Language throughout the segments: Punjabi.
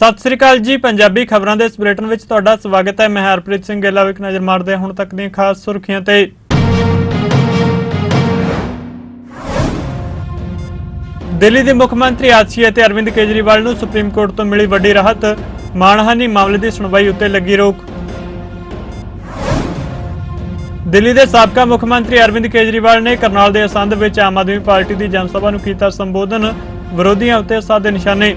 ਸਤਿ ਸ੍ਰੀ ਅਕਾਲ ਜੀ, ਪੰਜਾਬੀ ਖਬਰਾਂ ਦੇ ਇਸ ਬੁਲੇਟਿਨ ਵਿੱਚ ਤੁਹਾਡਾ ਸਵਾਗਤ ਹੈ। ਮੈਂ ਹਰਪ੍ਰੀਤ ਸਿੰਘ ਗਿੱਲਾ ਇੱਕ ਨਜ਼ਰ ਮਾਰਦੇ ਹਾਂ ਹੁਣ ਤੱਕ ਦੀਆਂ ਖਾਸ ਸੁਰਖੀਆਂ ਤੇ। ਦਿੱਲੀ ਦੇ ਮੁੱਖ ਮੰਤਰੀ ਆਤਸ਼ੀ ਅਤੇ ਅਰਵਿੰਦ ਕੇਜਰੀਵਾਲ ਨੂੰ ਸੁਪਰੀਮ ਕੋਰਟ ਤੋਂ ਮਿਲੀ ਵੱਡੀ ਰਾਹਤ, ਮਾਣਹਾਨੀ ਮਾਮਲੇ ਦੀ ਸੁਣਵਾਈ ਉੱਤੇ ਲੱਗੀ ਰੋਕ। ਦਿੱਲੀ ਦੇ ਸਾਬਕਾ ਮੁੱਖ ਮੰਤਰੀ ਅਰਵਿੰਦ ਕੇਜਰੀਵਾਲ ਨੇ ਕਰਨਾਲ ਦੇ ਅਸੰਧ ਵਿੱਚ ਆਮ ਆਦਮੀ ਪਾਰਟੀ ਦੀ ਜਨਸਭਾ ਨੂੰ ਕੀਤਾ ਸੰਬੋਧਨ, ਵਿਰੋਧੀਆਂ ਉੱਤੇ ਸਾਦੇ ਨਿਸ਼ਾਨੇ।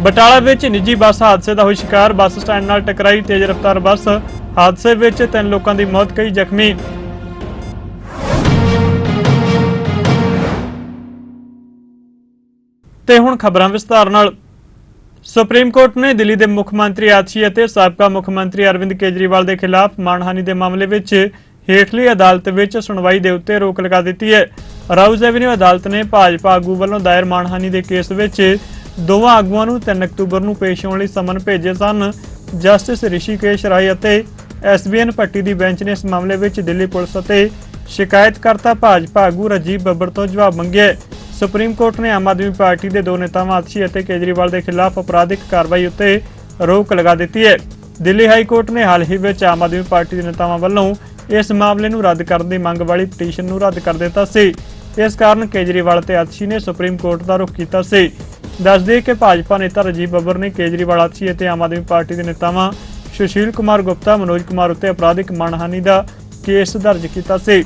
ਬਟਾਲਾ ਵਿੱਚ ਨਿੱਜੀ ਬੱਸ ਹਾਦਸੇ ਦਾ ਹੋਈ ਸ਼ਿਕਾਰ। ਬੱਸ ਸਟੈਂਡ ਨਾਲ ਟਕਰਾਈ ਤੇਜ਼ ਰਫ਼ਤਾਰ ਬੱਸ। ਹਾਦਸੇ ਵਿੱਚ ਤਿੰਨ ਲੋਕਾਂ ਦੀ ਮੌਤ, ਕਈ ਜ਼ਖਮੀ। ਤੇ ਹੁਣ ਖਬਰਾਂ ਵਿਸਤਾਰ ਨਾਲ। ਸੁਪਰੀਮ ਕੋਰਟ ਨੇ ਦਿੱਲੀ ਦੇ ਮੁੱਖ ਮੰਤਰੀ ਆਤਸ਼ੀ ਅਤੇ ਸਾਬਕਾ ਮੁੱਖ ਮੰਤਰੀ ਅਰਵਿੰਦ ਕੇਜਰੀਵਾਲ ਦੇ ਖਿਲਾਫ ਮਾਣਹਾਨੀ ਦੇ ਮਾਮਲੇ ਵਿੱਚ ਹੇਠਲੀ ਅਦਾਲਤ ਵਿੱਚ ਸੁਣਵਾਈ ਦੇ ਉੱਤੇ ਰੋਕ ਲਗਾ ਦਿੱਤੀ ਹੈ। ਰਾਉਜ਼ ਐਵਨਿਊ ਅਦਾਲਤ ਨੇ ਭਾਜਪਾ ਆਗੂ ਵੱਲੋਂ ਦਾਇਰ ਮਾਣਹਾਨੀ ਦੇ ਕੇਸ ਵਿੱਚ ਦੋਵਾਂ ਆਗੂਆਂ ਨੂੰ 3 ਅਕਤੂਬਰ ਨੂੰ ਪੇਸ਼ ਹੋਣ ਲਈ ਸਮਨ ਭੇਜੇ ਸਨ। ਜਸਟਿਸ ਰਿਸ਼ੀਕੇਸ਼ ਰਾਏ ਅਤੇ ਐਸਬੀਐਨ ਭੱਟੀ ਦੀ ਬੈਂਚ ਨੇ ਇਸ ਮਾਮਲੇ ਵਿੱਚ ਦਿੱਲੀ ਪੁਲਿਸ ਅਤੇ ਸ਼ਿਕਾਇਤਕਰਤਾ ਭਾਜਪਾ ਆਗੂ ਰਾਜੀਵ ਬੱਬਰ ਤੋਂ ਜਵਾਬ ਮੰਗਿਆ ਸੁਪਰੀਮ ਕੋਰਟ ਨੇ ਆਮ ਆਦਮੀ ਪਾਰਟੀ ਦੇ ਦੋ ਨੇਤਾਵਾਂ ਆਤਸ਼ੀ ਅਤੇ ਕੇਜਰੀਵਾਲ ਦੇ ਖਿਲਾਫ ਅਪਰਾਧਿਕ ਕਾਰਵਾਈ ਉੱਤੇ ਰੋਕ ਲਗਾ ਦਿੱਤੀ ਹੈ। ਦਿੱਲੀ ਹਾਈ ਕੋਰਟ ਨੇ ਹਾਲ ਹੀ ਵਿੱਚ ਆਮ ਆਦਮੀ ਪਾਰਟੀ ਦੇ ਨੇਤਾਵਾਂ ਵੱਲੋਂ ਇਸ ਮਾਮਲੇ ਨੂੰ ਰੱਦ ਕਰਨ ਦੀ ਮੰਗ ਵਾਲੀ ਪਟੀਸ਼ਨ ਨੂੰ ਰੱਦ ਕਰ ਦਿੱਤਾ ਸੀ। ਇਸ ਕਾਰਨ ਕੇਜਰੀਵਾਲ ਤੇ ਆਤਸ਼ੀ ਨੇ ਸੁਪਰੀਮ ਕੋਰਟ ਦਾ ਰੁਖ ਕੀਤਾ ਸੀ। ਦੱਸ ਕਿ ਭਾਜਪਾ ਨੇਤਾ ਰਾਜੀਵ ਬੱਬਰ ਨੇ ਕੇਜਰੀਵਾਲ ਆਤਸ਼ੀ ਅਤੇ ਆਮ ਆਦਮੀ ਪਾਰਟੀ ਦੇ ਨੇਤਾਵਾਂ ਸੁਸ਼ੀਲ ਕੁਮਾਰ ਗੁਪਤਾ, ਮਨੋਜ ਕੁਮਾਰ ਉੱਤੇ ਅਪਰਾਧਿਕ ਮਾਣਹਾਨੀ ਦਾ ਕੇਸ ਦਰਜ ਕੀਤਾ ਸੀ।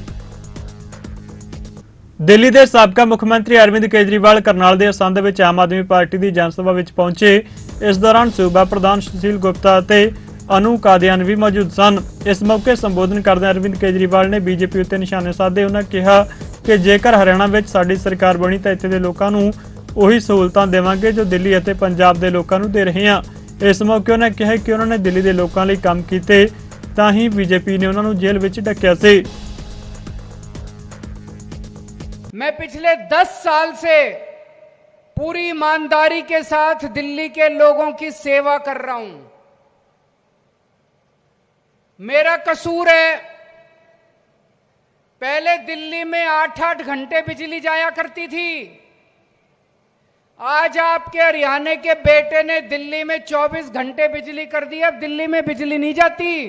ਦਿੱਲੀ ਦੇ ਸਾਬਕਾ ਮੁੱਖ ਮੰਤਰੀ ਅਰਵਿੰਦ ਕੇਜਰੀਵਾਲ ਕਰਨਾਲ ਦੇ ਅਸੰਧ ਵਿੱਚ ਆਮ ਆਦਮੀ ਪਾਰਟੀ ਦੀ ਜਨਸਭਾ ਵਿੱਚ ਪਹੁੰਚੇ। ਇਸ ਦੌਰਾਨ ਸੂਬਾ ਪ੍ਰਧਾਨ ਸੁਸ਼ੀਲ ਗੁਪਤਾ ਅਤੇ ਅਨੂ ਕਾਦੀਆਨ ਵੀ ਮੌਜੂਦ ਸਨ। ਇਸ ਮੌਕੇ ਸੰਬੋਧਨ ਕਰਦਿਆਂ ਅਰਵਿੰਦ ਕੇਜਰੀਵਾਲ ਨੇ ਬੀਜੇਪੀ ਉੱਤੇ ਨਿਸ਼ਾਨੇ ਸਾਧੇ ਉਹਨਾਂ ਕਿਹਾ ਕਿ ਜੇਕਰ ਹਰਿਆਣਾ ਵਿੱਚ ਸਾਡੀ ਸਰਕਾਰ ਬਣੀ ਤਾਂ ਇੱਥੇ ਦੇ ਲੋਕਾਂ ਨੂੰ ਉਹੀ ਸਹੂਲਤਾਂ ਦੇਵਾਂਗੇ ਜੋ ਦਿੱਲੀ ਅਤੇ ਪੰਜਾਬ ਦੇ ਲੋਕਾਂ ਨੂੰ ਦੇ ਰਹੇ ਹਾਂ ਇਸ ਮੌਕੇ ਉਹਨਾਂ ਕਿਹਾ ਕਿ ਉਹਨਾਂ ਨੇ ਦਿੱਲੀ ਦੇ ਲੋਕਾਂ ਲਈ ਕੰਮ ਕੀਤੇ ਤਾਂ ਹੀ ਬੀਜੇਪੀ ਨੇ ਉਹਨਾਂ ਨੂੰ ਜੇਲ੍ਹ ਵਿੱਚ ਢੱਕਿਆ ਸੀ मैं पिछले दस साल से पूरी ईमानदारी के साथ दिल्ली के लोगों की सेवा कर रहा हूं मेरा कसूर है पहले दिल्ली में आठ आठ घंटे बिजली जाया करती थी आज आपके हरियाणा के बेटे ने दिल्ली में 24 घंटे बिजली कर दी, अब दिल्ली में बिजली नहीं जाती।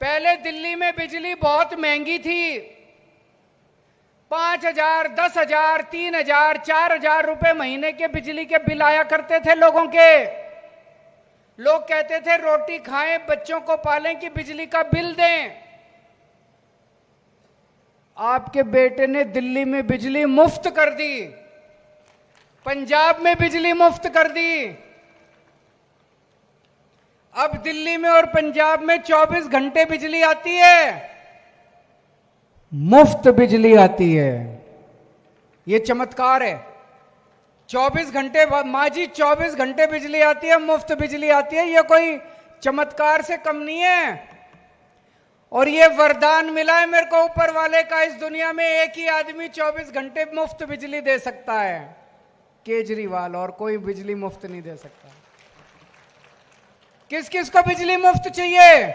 पहले दिल्ली में बिजली बहुत महँगी थी। पाँच हज़ार, दस हज़ार, तीन हज़ार, चार हज़ार रुपए महीने के बिजली के बिल आया करते थे लोगों के। लोग कहते थे, रोटी खाएँ, बच्चों को पालें कि बिजली का बिल दें। आपके बेटे ने दिल्ली में बिजली मुफ़्त कर दी। पंजाब में बिजली मुफ़्त कर दी। अब दिल्ली में और पंजाब में 24 घंटे बिजली आती है। मुफ़्त बिजली आती है। ये चमत्कार है। 24 घंटे माँ जी 24 घंटे बिजली आती है, मुफ़्त बिजली आती है। ये कोई चमत्कार से कम नहीं है। और ये वरदान मिला है मेरे को ऊपर वाले का, इस दुनिया में एक ही आदमी 24 घंटे मुफ़्त बिजली दे सकता है। केजरीवाल, और कोई बिजली मुफ़्त नहीं दे सकता। किस किस को बिजली मुफ़्त चाहिए?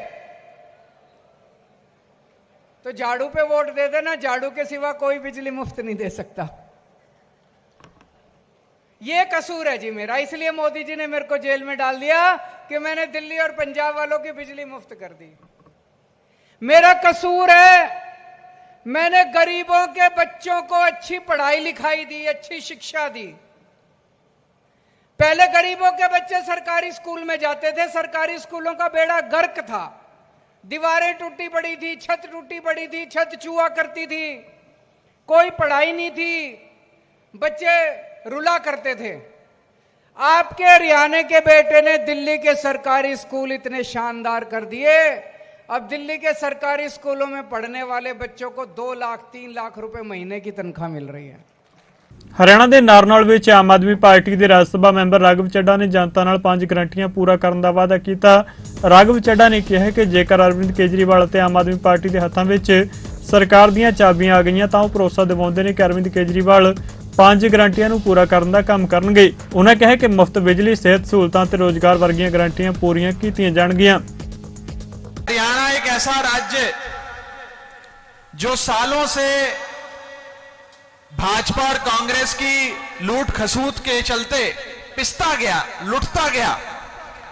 तो झाड़ू पे वोट दे देना, झाड़ू के सिवा कोई बिजली मुफ़्त नहीं दे सकता। ये कसूर है जी मेरा, इसलिए मोदी जी ने मेरे को जेल में डाल दिया कि मैंने दिल्ली और पंजाब वालों की बिजली मुफ़्त कर दी। मेरा कसूर है। मैंने गरीबों के बच्चों को अच्छी पढ़ाई लिखाई दी, अच्छी शिक्षा दी। पहले गरीबों के बच्चे सरकारी स्कूल में जाते थे। सरकारी स्कूलों का बेड़ा गर्क था। दीवारें टूटी पड़ी थी, छत टूटी पड़ी थी, छत चूहा करती थी। कोई पढ़ाई नहीं थी। बच्चे रुला करते थे। आपके हरियाणा के बेटे ने दिल्ली के सरकारी स्कूल इतने शानदार कर दिए। अब दिल्ली के सरकारी स्कूलों में पढ़ने वाले बच्चों को दो लाख तीन लाख रुपए महीने की तनख्वाह मिल रही है ਹਰਿਆਣਾ ਦੇ ਨਾਰਨੌਲ ਵਿੱਚ ਆਮ ਆਦਮੀ ਪਾਰਟੀ ਦੇ ਰਾਜ ਸਭਾ ਮੈਂਬਰ ਰਾਘਵ ਚੱਡਾ ਨੇ ਜਨਤਾ ਨਾਲ ਪੰਜ ਗਰੰਟੀਆਂ ਪੂਰਾ ਕਰਨ ਦਾ ਵਾਅਦਾ ਕੀਤਾ ਰਾਘਵ ਚੱਡਾ ਨੇ ਕਿਹਾ ਕਿ ਜੇਕਰ ਅਰਵਿੰਦ ਕੇਜਰੀਵਾਲ ਅਤੇ ਆਮ ਆਦਮੀ ਪਾਰਟੀ ਦੇ ਹੱਥਾਂ ਵਿੱਚ ਸਰਕਾਰ ਦੀਆਂ ਚਾਬੀਆਂ ਆ ਗਈਆਂ ਤਾਂ ਉਹ ਭਰੋਸਾ ਦਿਵਾਉਂਦੇ ਨੇ ਕਿ ਅਰਵਿੰਦ ਕੇਜਰੀਵਾਲ ਪੰਜ ਗਰੰਟੀਆਂ ਨੂੰ ਪੂਰਾ ਕਰਨ ਦਾ ਕੰਮ ਕਰਨਗੇ ਉਹਨਾਂ ਕਿਹਾ ਕਿ ਮੁਫਤ ਬਿਜਲੀ ਸਿਹਤ ਸਹੂਲਤਾਂ ਤੇ ਰੋਜ਼ਗਾਰ ਵਰਗੀਆਂ ਗਰੰਟੀਆਂ ਪੂਰੀਆਂ ਕੀਤੀਆਂ ਜਾਣਗੀਆਂ हरियाणा एक ऐसा राज्य जो सालों से भाजपा और कांग्रेस की लूट खसूत के चलते पिसता गया, लुटता गया।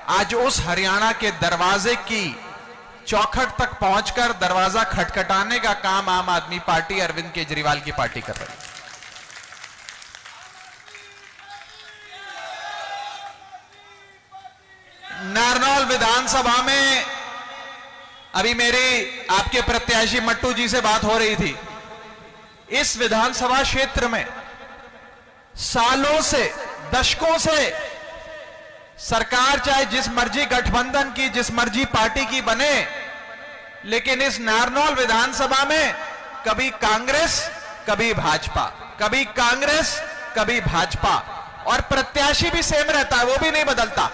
आज उस हरियाणा के दरवाजे की चौखट तक पहुंचकर दरवाज़ा खटखटाने का काम आम आदमी पार्टी अरविंद केजरीवाल की पार्टी कर रही है। नारनौल विधानसभा में अभी मेरी, आपके प्रत्याशी मट्टू जी से बात हो रही थी। इस विधानसभा क्षेत्र में सालों से, दशकों से सरकार चाहे जिस मर्ज़ी गठबंधन की, जिस मर्ज़ी पार्टी की बने, लेकिन इस नारनौल विधानसभा में कभी कांग्रेस, कभी भाजपा, कभी कांग्रेस, कभी भाजपा। और प्रत्याशी भी सेम रहता है, वो भी नहीं बदलता।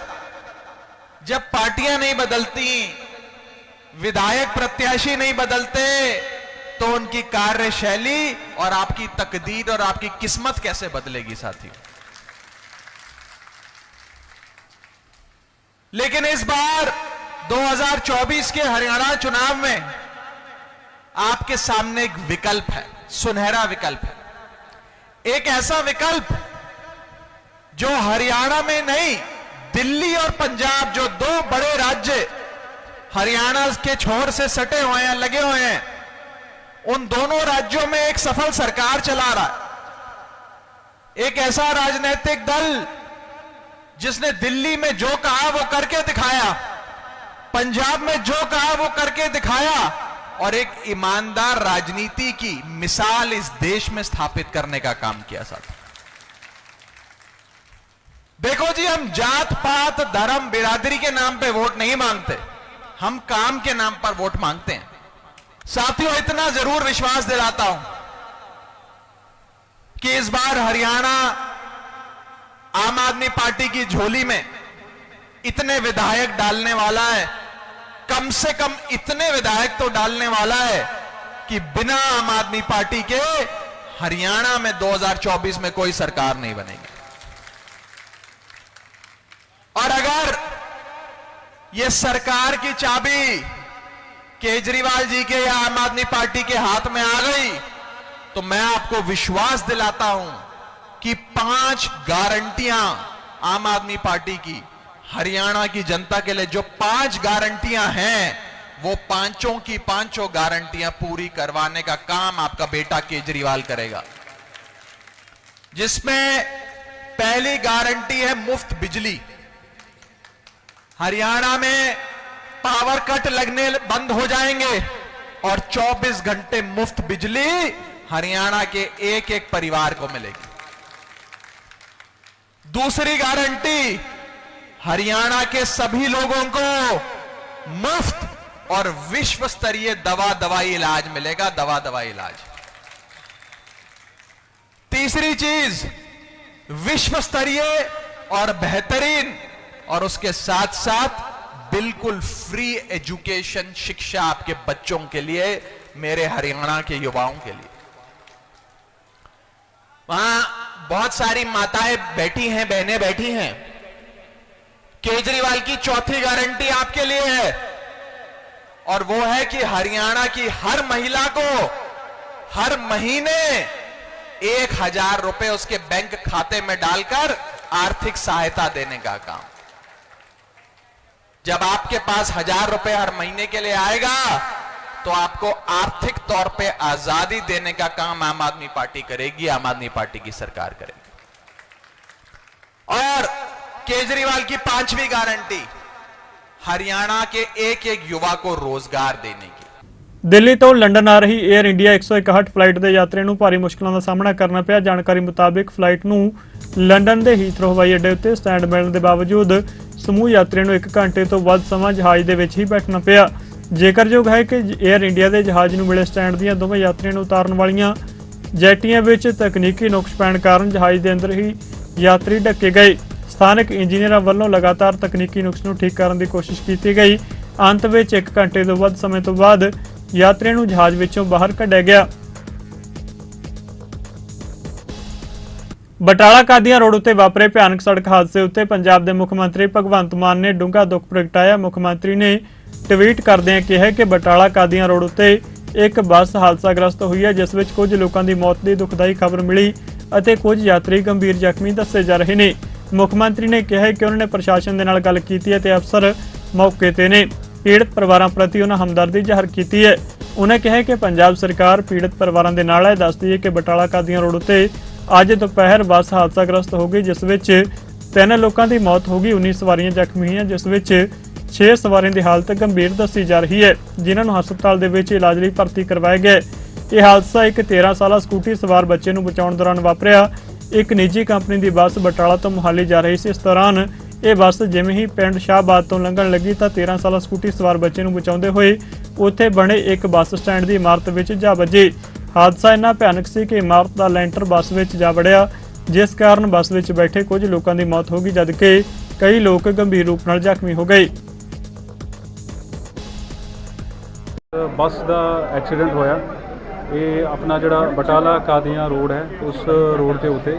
जब पार्टियाँ नहीं बदलती विधायक प्रत्याशी नहीं बदलते तो उनकी कार्यशैली और आपकी तकदीर और आपकी किस्मत कैसे बदलेगी साथी? लेकिन इस बार 2024 के हरियाणा चुनाव में आपके सामने एक विकल्प है, सुनहरा विकल्प है। एक ऐसा विकल्प जो हरियाणा में नहीं, दिल्ली और पंजाब, जो दो बड़े राज्य हरियाणा के छोर से सटे हुए हैं, लगे हुए हैं। उन दोनों राज्यों में एक सफल सरकार चला रहा है। एक ऐसा राजनीतिक दल जिसने दिल्ली में जो कहा वो करके दिखाया, पंजाब में जो कहा वो करके दिखाया, और एक ईमानदार राजनीति की मिसाल इस देश में स्थापित करने का काम किया साथ। देखो जी, हम जात, पात, धर्म, बिरादरी के नाम पे वोट नहीं मांगते। हम काम के नाम पर वोट मांगते हैं। साथियों, इतना ज़रूर विश्वास दिलाता हूँ कि इस बार हरियाणा आम आदमी पार्टी की झोली में इतने विधायक डालने वाला है, कम से कम इतने विधायक तो डालने वाला है कि बिना आम आदमी पार्टी के हरियाणा में 2024 में कोई सरकार नहीं बनेगी। और अगर ये सरकार की चाबी केजरीवाल जी के या आम आदमी पार्टी के हाथ में आ गई। तो मैं आपको विश्वास दिलाता हूँ कि पाँच गारंटियाँ आम आदमी पार्टी की, हरियाणा की जनता के लिए जो पाँच गारंटियाँ हैं, वो पाँचों की पाँचों गारंटियाँ पूरी करवाने का काम आपका बेटा केजरीवाल करेगा। जिसमें पहली गारंटी है मुफ़्त बिजली। हरियाणा में पावर कट लगने बंद हो जाएँगे और 24 घंटे मुफ़्त बिजली हरियाणा के एक एक परिवार को मिलेगी। दूसरी गारंटी हरियाणा के सभी लोगों को मुफ़्त और विश्व स्तरीय दवा दवाई इलाज मिलेगा दवा दवाई इलाज। तीसरी चीज़ विश्व स्तरीय और बेहतरीन और उसके साथ साथ बिल्कुल फ्री एजुकेशन शिक्षा आपके बच्चों के लिए, मेरे हरियाणा के युवाओं के लिए। वहाँ बहुत सारी माताएँ बैठी हैं, बहनें बैठी हैं। केजरीवाल की चौथी गारंटी आपके लिए है। और वो है कि हरियाणा की हर महिला को हर महीने एक हज़ार रुपए उसके बैंक खाते में डालकर आर्थिक सहायता देने का काम। जब आपके पास हजार रुपए हर महीने के लिए आएगा तो आपको आर्थिक तौर पे आजादी देने का काम आम आदमी पार्टी करेगी आम आदमी पार्टी की सरकार करेगी और केजरीवाल की पांचवी गारंटी हरियाणा के एक एक युवा को रोजगार देने की ਦਿੱਲੀ ਤੋਂ ਲੰਡਨ ਆ ਰਹੀ 에ਅਰ ਇੰਡੀਆ 161 ਫਲਾਈਟ ਦੇ ਯਾਤਰੀਆਂ ਨੂੰ ਭਾਰੀ ਮੁਸ਼ਕਲਾਂ ਦਾ ਸਾਹਮਣਾ ਕਰਨਾ ਪਿਆ ਜਾਣਕਾਰੀ ਮੁਤਾਬਕ ਫਲਾਈਟ ਨੂੰ ਲੰਡਨ ਦੇ ਹੀਥਰੋ ਹਵਾਈ ਅੱਡੇ ਉੱਤੇ ਸਟੈਂਡ ਮਿਲਣ ਦੇ ਬਾਵਜੂਦ ਸਮੂਹ ਯਾਤਰੀਆਂ ਨੂੰ 1 ਘੰਟੇ ਤੋਂ ਵੱਧ ਸਮਾਂ ਜਹਾਜ਼ ਦੇ ਵਿੱਚ ਹੀ ਬੈਠਣਾ ਪਿਆ। ਜੇਕਰਯੋਗ ਹੈ ਕਿ 에ਅਰ ਇੰਡੀਆ ਦੇ ਜਹਾਜ਼ ਨੂੰ ਮਿਲੇ ਸਟੈਂਡ ਦੀਆਂ ਦੋਵੇਂ ਯਾਤਰੀਆਂ ਨੂੰ ਉਤਾਰਨ ਵਾਲੀਆਂ ਜੈਟੀਆਂ ਵਿੱਚ ਤਕਨੀਕੀ ਨੁਕਸ ਪੈਣ ਕਾਰਨ ਜਹਾਜ਼ ਦੇ ਅੰਦਰ ਹੀ ਯਾਤਰੀ ਢੱਕੇ ਗਏ। ਸਥਾਨਕ ਇੰਜੀਨੀਅਰਾਂ ਵੱਲੋਂ ਲਗਾਤਾਰ ਤਕਨੀਕੀ ਨੁਕਸ ਨੂੰ ਠੀਕ ਕਰਨ ਦੀ ਕੋਸ਼ਿਸ਼ ਕੀਤੀ ਗਈ। ਅੰਤ ਵਿੱਚ 1 ਘੰਟੇ ਤੋਂ ਵੱਧ ਸਮੇਂ ਤੋਂ ਬਾਅਦ ਯਾਤਰੀਆਂ ਨੂੰ ਜਹਾਜ਼ ਵਿੱਚੋਂ ਬਾਹਰ ਕੱਢਿਆ ਗਿਆ। ਬਟਾਲਾ ਕਾਦੀਆਂ ਰੋਡ ਉੱਤੇ ਵਾਪਰੇ ਭਿਆਨਕ ਸੜਕ ਹਾਦਸੇ ਉੱਤੇ ਪੰਜਾਬ ਦੇ ਮੁੱਖ ਮੰਤਰੀ ਭਗਵੰਤ ਮਾਨ ਨੇ ਡੂੰਘਾ ਦੁੱਖ ਪ੍ਰਗਟਾਇਆ। ਮੁੱਖ ਮੰਤਰੀ ਨੇ ਟਵੀਟ ਕਰਦਿਆਂ ਕਿਹਾ ਕਿ ਬਟਾਲਾ ਕਾਦੀਆਂ ਰੋਡ ਉੱਤੇ ਇੱਕ ਬੱਸ ਹਾਦਸਾਗ੍ਰਸਤ ਹੋਈ ਹੈ, ਜਿਸ ਵਿੱਚ ਕੁਝ ਲੋਕਾਂ ਦੀ ਮੌਤ ਦੀ ਦੁਖਦਾਈ ਖਬਰ ਮਿਲੀ ਅਤੇ ਕੁਝ ਯਾਤਰੀ ਗੰਭੀਰ ਜ਼ਖਮੀ ਦੱਸੇ ਜਾ ਰਹੇ ਨੇ। ਮੁੱਖ ਮੰਤਰੀ ਨੇ ਕਿਹਾ ਕਿ ਉਹਨਾਂ ਨੇ ਪ੍ਰਸ਼ਾਸਨ ਦੇ ਨਾਲ ਗੱਲ ਕੀਤੀ ਹੈ ਤੇ ਅਫਸਰ ਮੌਕੇ ਤੇ ਨੇ ਪੀੜਤ ਪਰਿਵਾਰਾਂ ਪ੍ਰਤੀ ਉਹਨਾਂ ਹਮਦਰਦੀ ਜ਼ਾਹਰ ਕੀਤੀ ਹੈ। ਉਹਨਾਂ ਕਿਹਾ ਕਿ ਪੰਜਾਬ ਸਰਕਾਰ ਪੀੜਤ ਪਰਿਵਾਰਾਂ ਦੇ ਨਾਲ ਹੈ। ਦੱਸਦੀ ਹੈ ਕਿ ਬਟਾਲਾ ਕਾਦੀਆਂ ਰੋਡ ਉੱਤੇ ਅੱਜ ਦੁਪਹਿਰ ਬੱਸ ਹਾਦਸਾਗ੍ਰਸਤ ਹੋ ਗਈ, ਜਿਸ ਵਿੱਚ ਤਿੰਨ ਲੋਕਾਂ ਦੀ ਮੌਤ ਹੋ ਗਈ 19 ਸਵਾਰੀਆਂ ਜ਼ਖਮੀ ਹੋਈਆਂ, ਜਿਸ ਵਿੱਚ 6 ਸਵਾਰੀਆਂ ਦੀ ਹਾਲਤ ਗੰਭੀਰ ਦੱਸੀ ਜਾ ਰਹੀ ਹੈ, ਜਿਨ੍ਹਾਂ ਨੂੰ ਹਸਪਤਾਲ ਦੇ ਵਿੱਚ ਇਲਾਜ ਲਈ ਭਰਤੀ ਕਰਵਾਇਆ ਗਿਆ ਇਹ ਹਾਦਸਾ ਇੱਕ 13 ਸਾਲਾ ਸਕੂਟੀ ਸਵਾਰ ਬੱਚੇ ਨੂੰ ਬਚਾਉਣ ਦੌਰਾਨ ਵਾਪਰਿਆ। ਇੱਕ ਨਿੱਜੀ ਕੰਪਨੀ ਦੀ ਬੱਸ ਬਟਾਲਾ ਤੋਂ ਮੁਹਾਲੀ ਜਾ ਰਹੀ ਸੀ। ਇਸ ਦੌਰਾਨ ਇਹ ਬੱਸ ਜਿਵੇਂ ਹੀ ਪਿੰਡ ਸ਼ਾਹਬਾਦ ਤੋਂ ਲੰਘਣ ਲੱਗੀ ਤਾਂ 13 ਸਾਲਾ ਸਕੂਟੀ ਸਵਾਰ ਬੱਚੇ ਨੂੰ ਬਚਾਉਂਦੇ ਹੋਏ ਉੱਥੇ ਬਣੇ ਇੱਕ ਬੱਸ ਸਟੈਂਡ ਦੀ ਇਮਾਰਤ ਵਿੱਚ ਜਾ ਵੱਜੀ। ਹਾਦਸਾ ਇੰਨਾ ਭਿਆਨਕ ਸੀ ਕਿ ਇਮਾਰਤ ਦਾ ਲੈਂਟਰ ਬੱਸ ਵਿੱਚ ਜਾ ਵੜਿਆ, ਜਿਸ ਕਾਰਨ ਬੱਸ ਵਿੱਚ ਬੈਠੇ ਕੁਝ ਲੋਕਾਂ ਦੀ ਮੌਤ ਹੋ ਗਈ ਜਦਕਿ ਕਈ ਲੋਕ ਗੰਭੀਰ ਰੂਪ ਨਾਲ ਜ਼ਖਮੀ ਹੋ ਗਏ। ਬੱਸ ਦਾ ਐਕਸੀਡੈਂਟ ਹੋਇਆ। ਇਹ ਆਪਣਾ ਜਿਹੜਾ ਬਟਾਲਾ ਕਾਦੀਆਂ ਰੋਡ ਹੈ, ਉਸ ਰੋਡ ਦੇ ਉੱਤੇ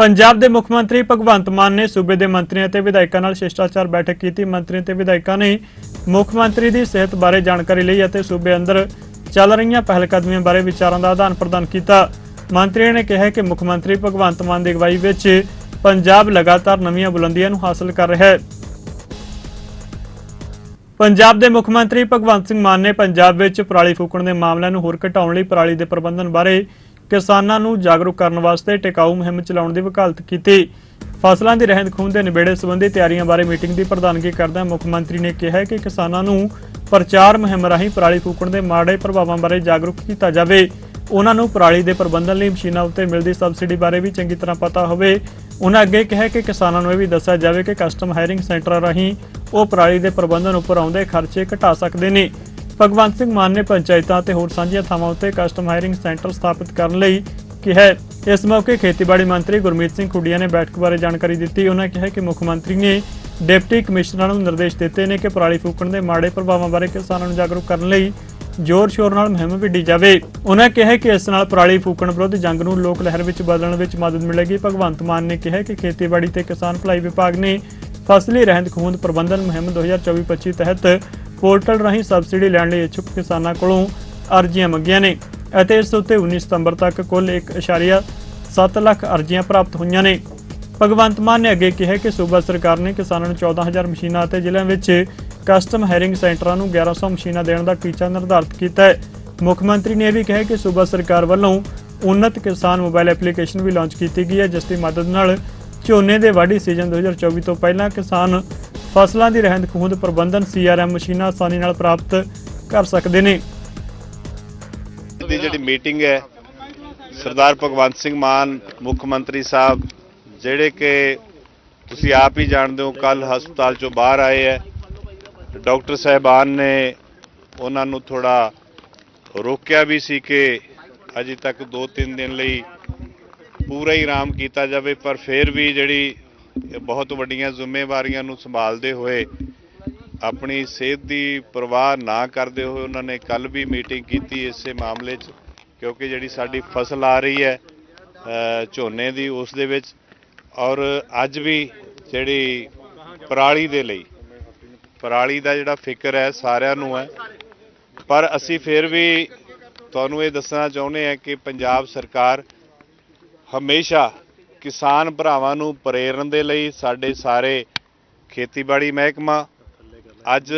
Punjab ਦੇ ਮੁੱਖ ਮੰਤਰੀ ਭਗਵੰਤ ਮਾਨ ਨੇ ਸੂਬੇ ਦੇ ਮੰਤਰੀਆਂ ਤੇ ਵਿਧਾਇਕਾਂ ਨਾਲ ਸ਼ਿਸ਼ਟਾਚਾਰ ਬੈਠਕ ਕੀਤੀ। ਮੰਤਰੀਆਂ ਤੇ ਵਿਧਾਇਕਾਂ ਨੇ ਮੁੱਖ ਮੰਤਰੀ ਦੀ ਸਿਹਤ ਬਾਰੇ ਜਾਣਕਾਰੀ ਲਈ ਅਤੇ ਸੂਬੇ ਅੰਦਰ ਚੱਲ ਰਹੀਆਂ ਪਹਿਲਕਦਮੀਆਂ ਬਾਰੇ ਵਿਚਾਰਾਂ ਦਾ ਆਦਾਨ ਪ੍ਰਦਾਨ ਕੀਤਾ। ਮੰਤਰੀਆਂ ਨੇ ਕਿਹਾ ਕਿ ਮੁੱਖ ਮੰਤਰੀ ਭਗਵੰਤ ਮਾਨ ਦੀ ਅਗਵਾਈ ਵਿੱਚ ਪੰਜਾਬ ਲਗਾਤਾਰ ਨਵੀਆਂ ਬੁਲੰਦੀਆਂ ਨੂੰ ਹਾਸਲ ਕਰ ਰਿਹਾ ਹੈ। ਪੰਜਾਬ ਦੇ ਮੁੱਖ ਮੰਤਰੀ ਭਗਵੰਤ ਸਿੰਘ ਮਾਨ ਨੇ ਪੰਜਾਬ ਵਿੱਚ ਪਰਾਲੀ ਫੂਕਣ ਦੇ ਮਾਮਲਿਆਂ ਨੂੰ ਹੋਰ ਘਟਾਉਣ ਲਈ ਪਰਾਲੀ ਦੇ ਪ੍ਰਬੰਧਨ ਬਾਰੇ ਕਿਸਾਨਾਂ ਨੂੰ ਜਾਗਰੂਕ ਕਰਨ ਵਾਸਤੇ ਟਿਕਾਊ ਮੁਹਿੰਮ ਚਲਾਉਣ ਦੀ ਵਕਾਲਤ ਕੀਤੀ। ਫਸਲਾਂ ਦੀ ਰਹਿੰਦ ਖੂੰਹਦ ਦੇ ਨਿਬੇੜੇ ਸੰਬੰਧੀ ਤਿਆਰੀਆਂ ਬਾਰੇ ਮੀਟਿੰਗ ਦੀ ਪ੍ਰਧਾਨਗੀ ਕਰਦਿਆਂ ਮੁੱਖ ਮੰਤਰੀ ਨੇ ਕਿਹਾ ਕਿ ਕਿਸਾਨਾਂ ਨੂੰ ਪ੍ਰਚਾਰ ਮੁਹਿੰਮ ਰਾਹੀਂ ਪਰਾਲੀ ਫੂਕਣ ਦੇ ਮਾੜੇ ਪ੍ਰਭਾਵਾਂ ਬਾਰੇ ਜਾਗਰੂਕ ਕੀਤਾ ਜਾਵੇ। ਉਹਨਾਂ ਨੂੰ ਪਰਾਲੀ ਦੇ ਪ੍ਰਬੰਧਨ ਲਈ ਮਸ਼ੀਨਾਂ ਉੱਤੇ ਮਿਲਦੀ ਸਬਸਿਡੀ ਬਾਰੇ ਵੀ ਚੰਗੀ ਤਰ੍ਹਾਂ ਪਤਾ ਹੋਵੇ। ਉਹਨਾਂ ਅੱਗੇ ਕਿਹਾ ਕਿ ਕਿਸਾਨਾਂ ਨੂੰ ਇਹ ਵੀ ਦੱਸਿਆ ਜਾਵੇ ਕਿ ਕਸਟਮ ਹਾਇਰਿੰਗ ਸੈਂਟਰਾਂ ਰਾਹੀਂ ਉਹ ਪਰਾਲੀ ਦੇ ਪ੍ਰਬੰਧਨ ਉੱਪਰ ਆਉਂਦੇ ਖਰਚੇ ਘਟਾ ਸਕਦੇ ਨੇ। ਭਗਵੰਤ ਸਿੰਘ ਮਾਨ ਨੇ ਪੰਚਾਇਤਾਂ ਤੇ ਹੋਰ ਸਾਂਝੀਆਂ ਥਾਵਾਂ ਉੱਤੇ ਕਸਟਮ ਹਾਇਰਿੰਗ ਸੈਂਟਰ ਸਥਾਪਿਤ ਕਰਨ ਲਈ ਕਿਹਾ ਇਸ ਮੌਕੇ ਖੇਤੀਬਾੜੀ ਮੰਤਰੀ ਗੁਰਮੀਤ ਸਿੰਘ ਖੁੱਡੀਆਂ ਨੇ ਬੈਠਕ ਬਾਰੇ ਜਾਣਕਾਰੀ ਦਿੱਤੀ। ਉਹਨਾਂ ਕਿਹਾ ਕਿ ਮੁੱਖ ਮੰਤਰੀ ਨੇ ਡਿਪਟੀ ਕਮਿਸ਼ਨਰਾਂ ਨੂੰ ਨਿਰਦੇਸ਼ ਦਿੱਤੇ ਨੇ ਕਿ ਪਰਾਲੀ ਫੂਕਣ ਦੇ ਮਾੜੇ ਪ੍ਰਭਾਵਾਂ ਬਾਰੇ ਕਿਸਾਨਾਂ ਨੂੰ ਜਾਗਰੂਕ ਕਰਨ ਲਈ ਜ਼ੋਰ ਸ਼ੋਰ ਨਾਲ ਮੁਹਿੰਮ ਵਿੱਢੀ ਜਾਵੇ। ਉਹਨਾਂ ਕਿਹਾ ਕਿ ਇਸ ਨਾਲ ਪਰਾਲੀ ਫੂਕਣ ਵਿਰੁੱਧ ਜੰਗ ਨੂੰ ਲੋਕ ਲਹਿਰ ਵਿੱਚ ਬਦਲਣ ਵਿੱਚ ਮਦਦ ਮਿਲੇਗੀ। ਭਗਵੰਤ ਮਾਨ ਨੇ ਕਿਹਾ ਕਿ ਖੇਤੀਬਾੜੀ ਤੇ ਕਿਸਾਨ ਭਲਾਈ ਵਿਭਾਗ ਨੇ ਫਸਲੀ ਰਹਿੰਦ ਖੂੰਹਦ ਪ੍ਰਬੰਧਨ ਮੁਹਿੰਮ 2024-25 ਤਹਿਤ ਪੋਰਟਲ ਰਾਹੀਂ ਸਬਸਿਡੀ ਲੈਣ ਲਈ ਇੱਛੁਕ ਕਿਸਾਨਾਂ ਕੋਲੋਂ ਅਰਜ਼ੀਆਂ ਮੰਗੀਆਂ ਨੇ ਅਤੇ ਇਸ ਉੱਤੇ 19 ਸਤੰਬਰ ਤੱਕ ਕੁੱਲ 1.7 ਲੱਖ ਅਰਜ਼ੀਆਂ ਪ੍ਰਾਪਤ ਹੋਈਆਂ ਨੇ। ਭਗਵੰਤ ਮਾਨ ਨੇ ਅੱਗੇ ਕਿਹਾ ਕਿ ਸੂਬਾ ਸਰਕਾਰ ਨੇ ਕਿਸਾਨਾਂ ਨੂੰ 14000 ਮਸ਼ੀਨਾਂ ਅਤੇ ਜ਼ਿਲ੍ਹਿਆਂ ਵਿੱਚ ਕਸਟਮ ਹੈਰਿੰਗ ਸੈਂਟਰਾਂ ਨੂੰ 1100 ਮਸ਼ੀਨਾਂ ਦੇਣ ਦਾ ਟੀਚਾ ਨਿਰਧਾਰਤ ਕੀਤਾ ਹੈ। ਮੁੱਖ ਮੰਤਰੀ ਨੇ ਇਹ ਵੀ ਕਿਹਾ ਕਿ ਸੂਬਾ ਸਰਕਾਰ ਵੱਲੋਂ ਉન્નਤ ਕਿਸਾਨ ਮੋਬਾਈਲ ਐਪਲੀਕੇਸ਼ਨ ਵੀ ਲਾਂਚ ਕੀਤੀ ਗਈ ਹੈ, ਜਿਸ ਦੀ ਮਦਦ ਨਾਲ ਝੋਨੇ ਦੇ ਵਾਢੀ ਸੀਜ਼ਨ 2024 ਤੋਂ ਪਹਿਲਾਂ ਕਿਸਾਨ ਫਸਲਾਂ ਦੀ ਰਹਿੰਦ ਖੂੰਹਦ ਪ੍ਰਬੰਧਨ ਸੀਆਰਐਮ ਮਸ਼ੀਨਾਂ ਆਸਾਨੀ ਨਾਲ ਪ੍ਰਾਪਤ ਕਰ ਸਕਦੇ ਨੇ। ਦੀ ਜਿਹੜੀ ਮੀਟਿੰਗ ਹੈ, ਸਰਦਾਰ ਭਗਵੰਤ ਸਿੰਘ ਮਾਨ, ਮੁੱਖ ਮੰਤਰੀ ਸਾਹਿਬ, ਜਿਹੜੇ ਕਿ ਤੁਸੀਂ ਆਪ ਹੀ ਜਾਣਦੇ ਹੋ ਕੱਲ ਹਸਪਤਾਲ ਚੋਂ ਬਾਹਰ ਆਏ ਹੈ ਡਾਕਟਰ ਸਾਹਿਬਾਨ ਨੇ ਉਹਨਾਂ ਨੂੰ ਥੋੜਾ ਰੋਕਿਆ ਵੀ ਸੀ ਕਿ ਅਜੇ ਤੱਕ 2-3 ਦਿਨ ਲਈ ਪੂਰਾ ਹੀ ਆਰਾਮ ਕੀਤਾ ਜਾਵੇ, ਪਰ ਫਿਰ ਵੀ ਜਿਹੜੀ ਬਹੁਤ ਵੱਡੀਆਂ ਜ਼ਿੰਮੇਵਾਰੀਆਂ ਨੂੰ ਸੰਭਾਲਦੇ ਹੋਏ ਆਪਣੀ ਸਿਹਤ ਦੀ ਪਰਵਾਹ ਨਾ ਕਰਦੇ ਹੋਏ ਉਹਨਾਂ ਨੇ ਕੱਲ ਵੀ ਮੀਟਿੰਗ ਕੀਤੀ ਇਸੇ ਮਾਮਲੇ 'ਚ, ਕਿਉਂਕਿ ਜਿਹੜੀ ਸਾਡੀ ਫਸਲ ਆ ਰਹੀ ਹੈ ਝੋਨੇ ਦੀ, ਉਸ ਦੇ ਵਿੱਚ। ਔਰ ਅੱਜ ਵੀ ਜਿਹੜੀ ਪਰਾਲੀ ਦੇ ਲਈ, ਪਰਾਲੀ ਦਾ ਜਿਹੜਾ ਫਿਕਰ ਹੈ ਸਾਰਿਆਂ ਨੂੰ ਹੈ। ਪਰ ਅਸੀਂ ਫਿਰ ਵੀ ਤੁਹਾਨੂੰ ਇਹ ਦੱਸਣਾ ਚਾਹੁੰਦੇ ਹਾਂ ਕਿ ਪੰਜਾਬ ਸਰਕਾਰ ਹਮੇਸ਼ਾ ਕਿਸਾਨ ਭਰਾਵਾਂ ਨੂੰ ਪ੍ਰੇਰਨ ਦੇ ਲਈ ਸਾਡੇ ਸਾਰੇ ਖੇਤੀਬਾੜੀ ਮਹਿਕਮਾ, ਅੱਜ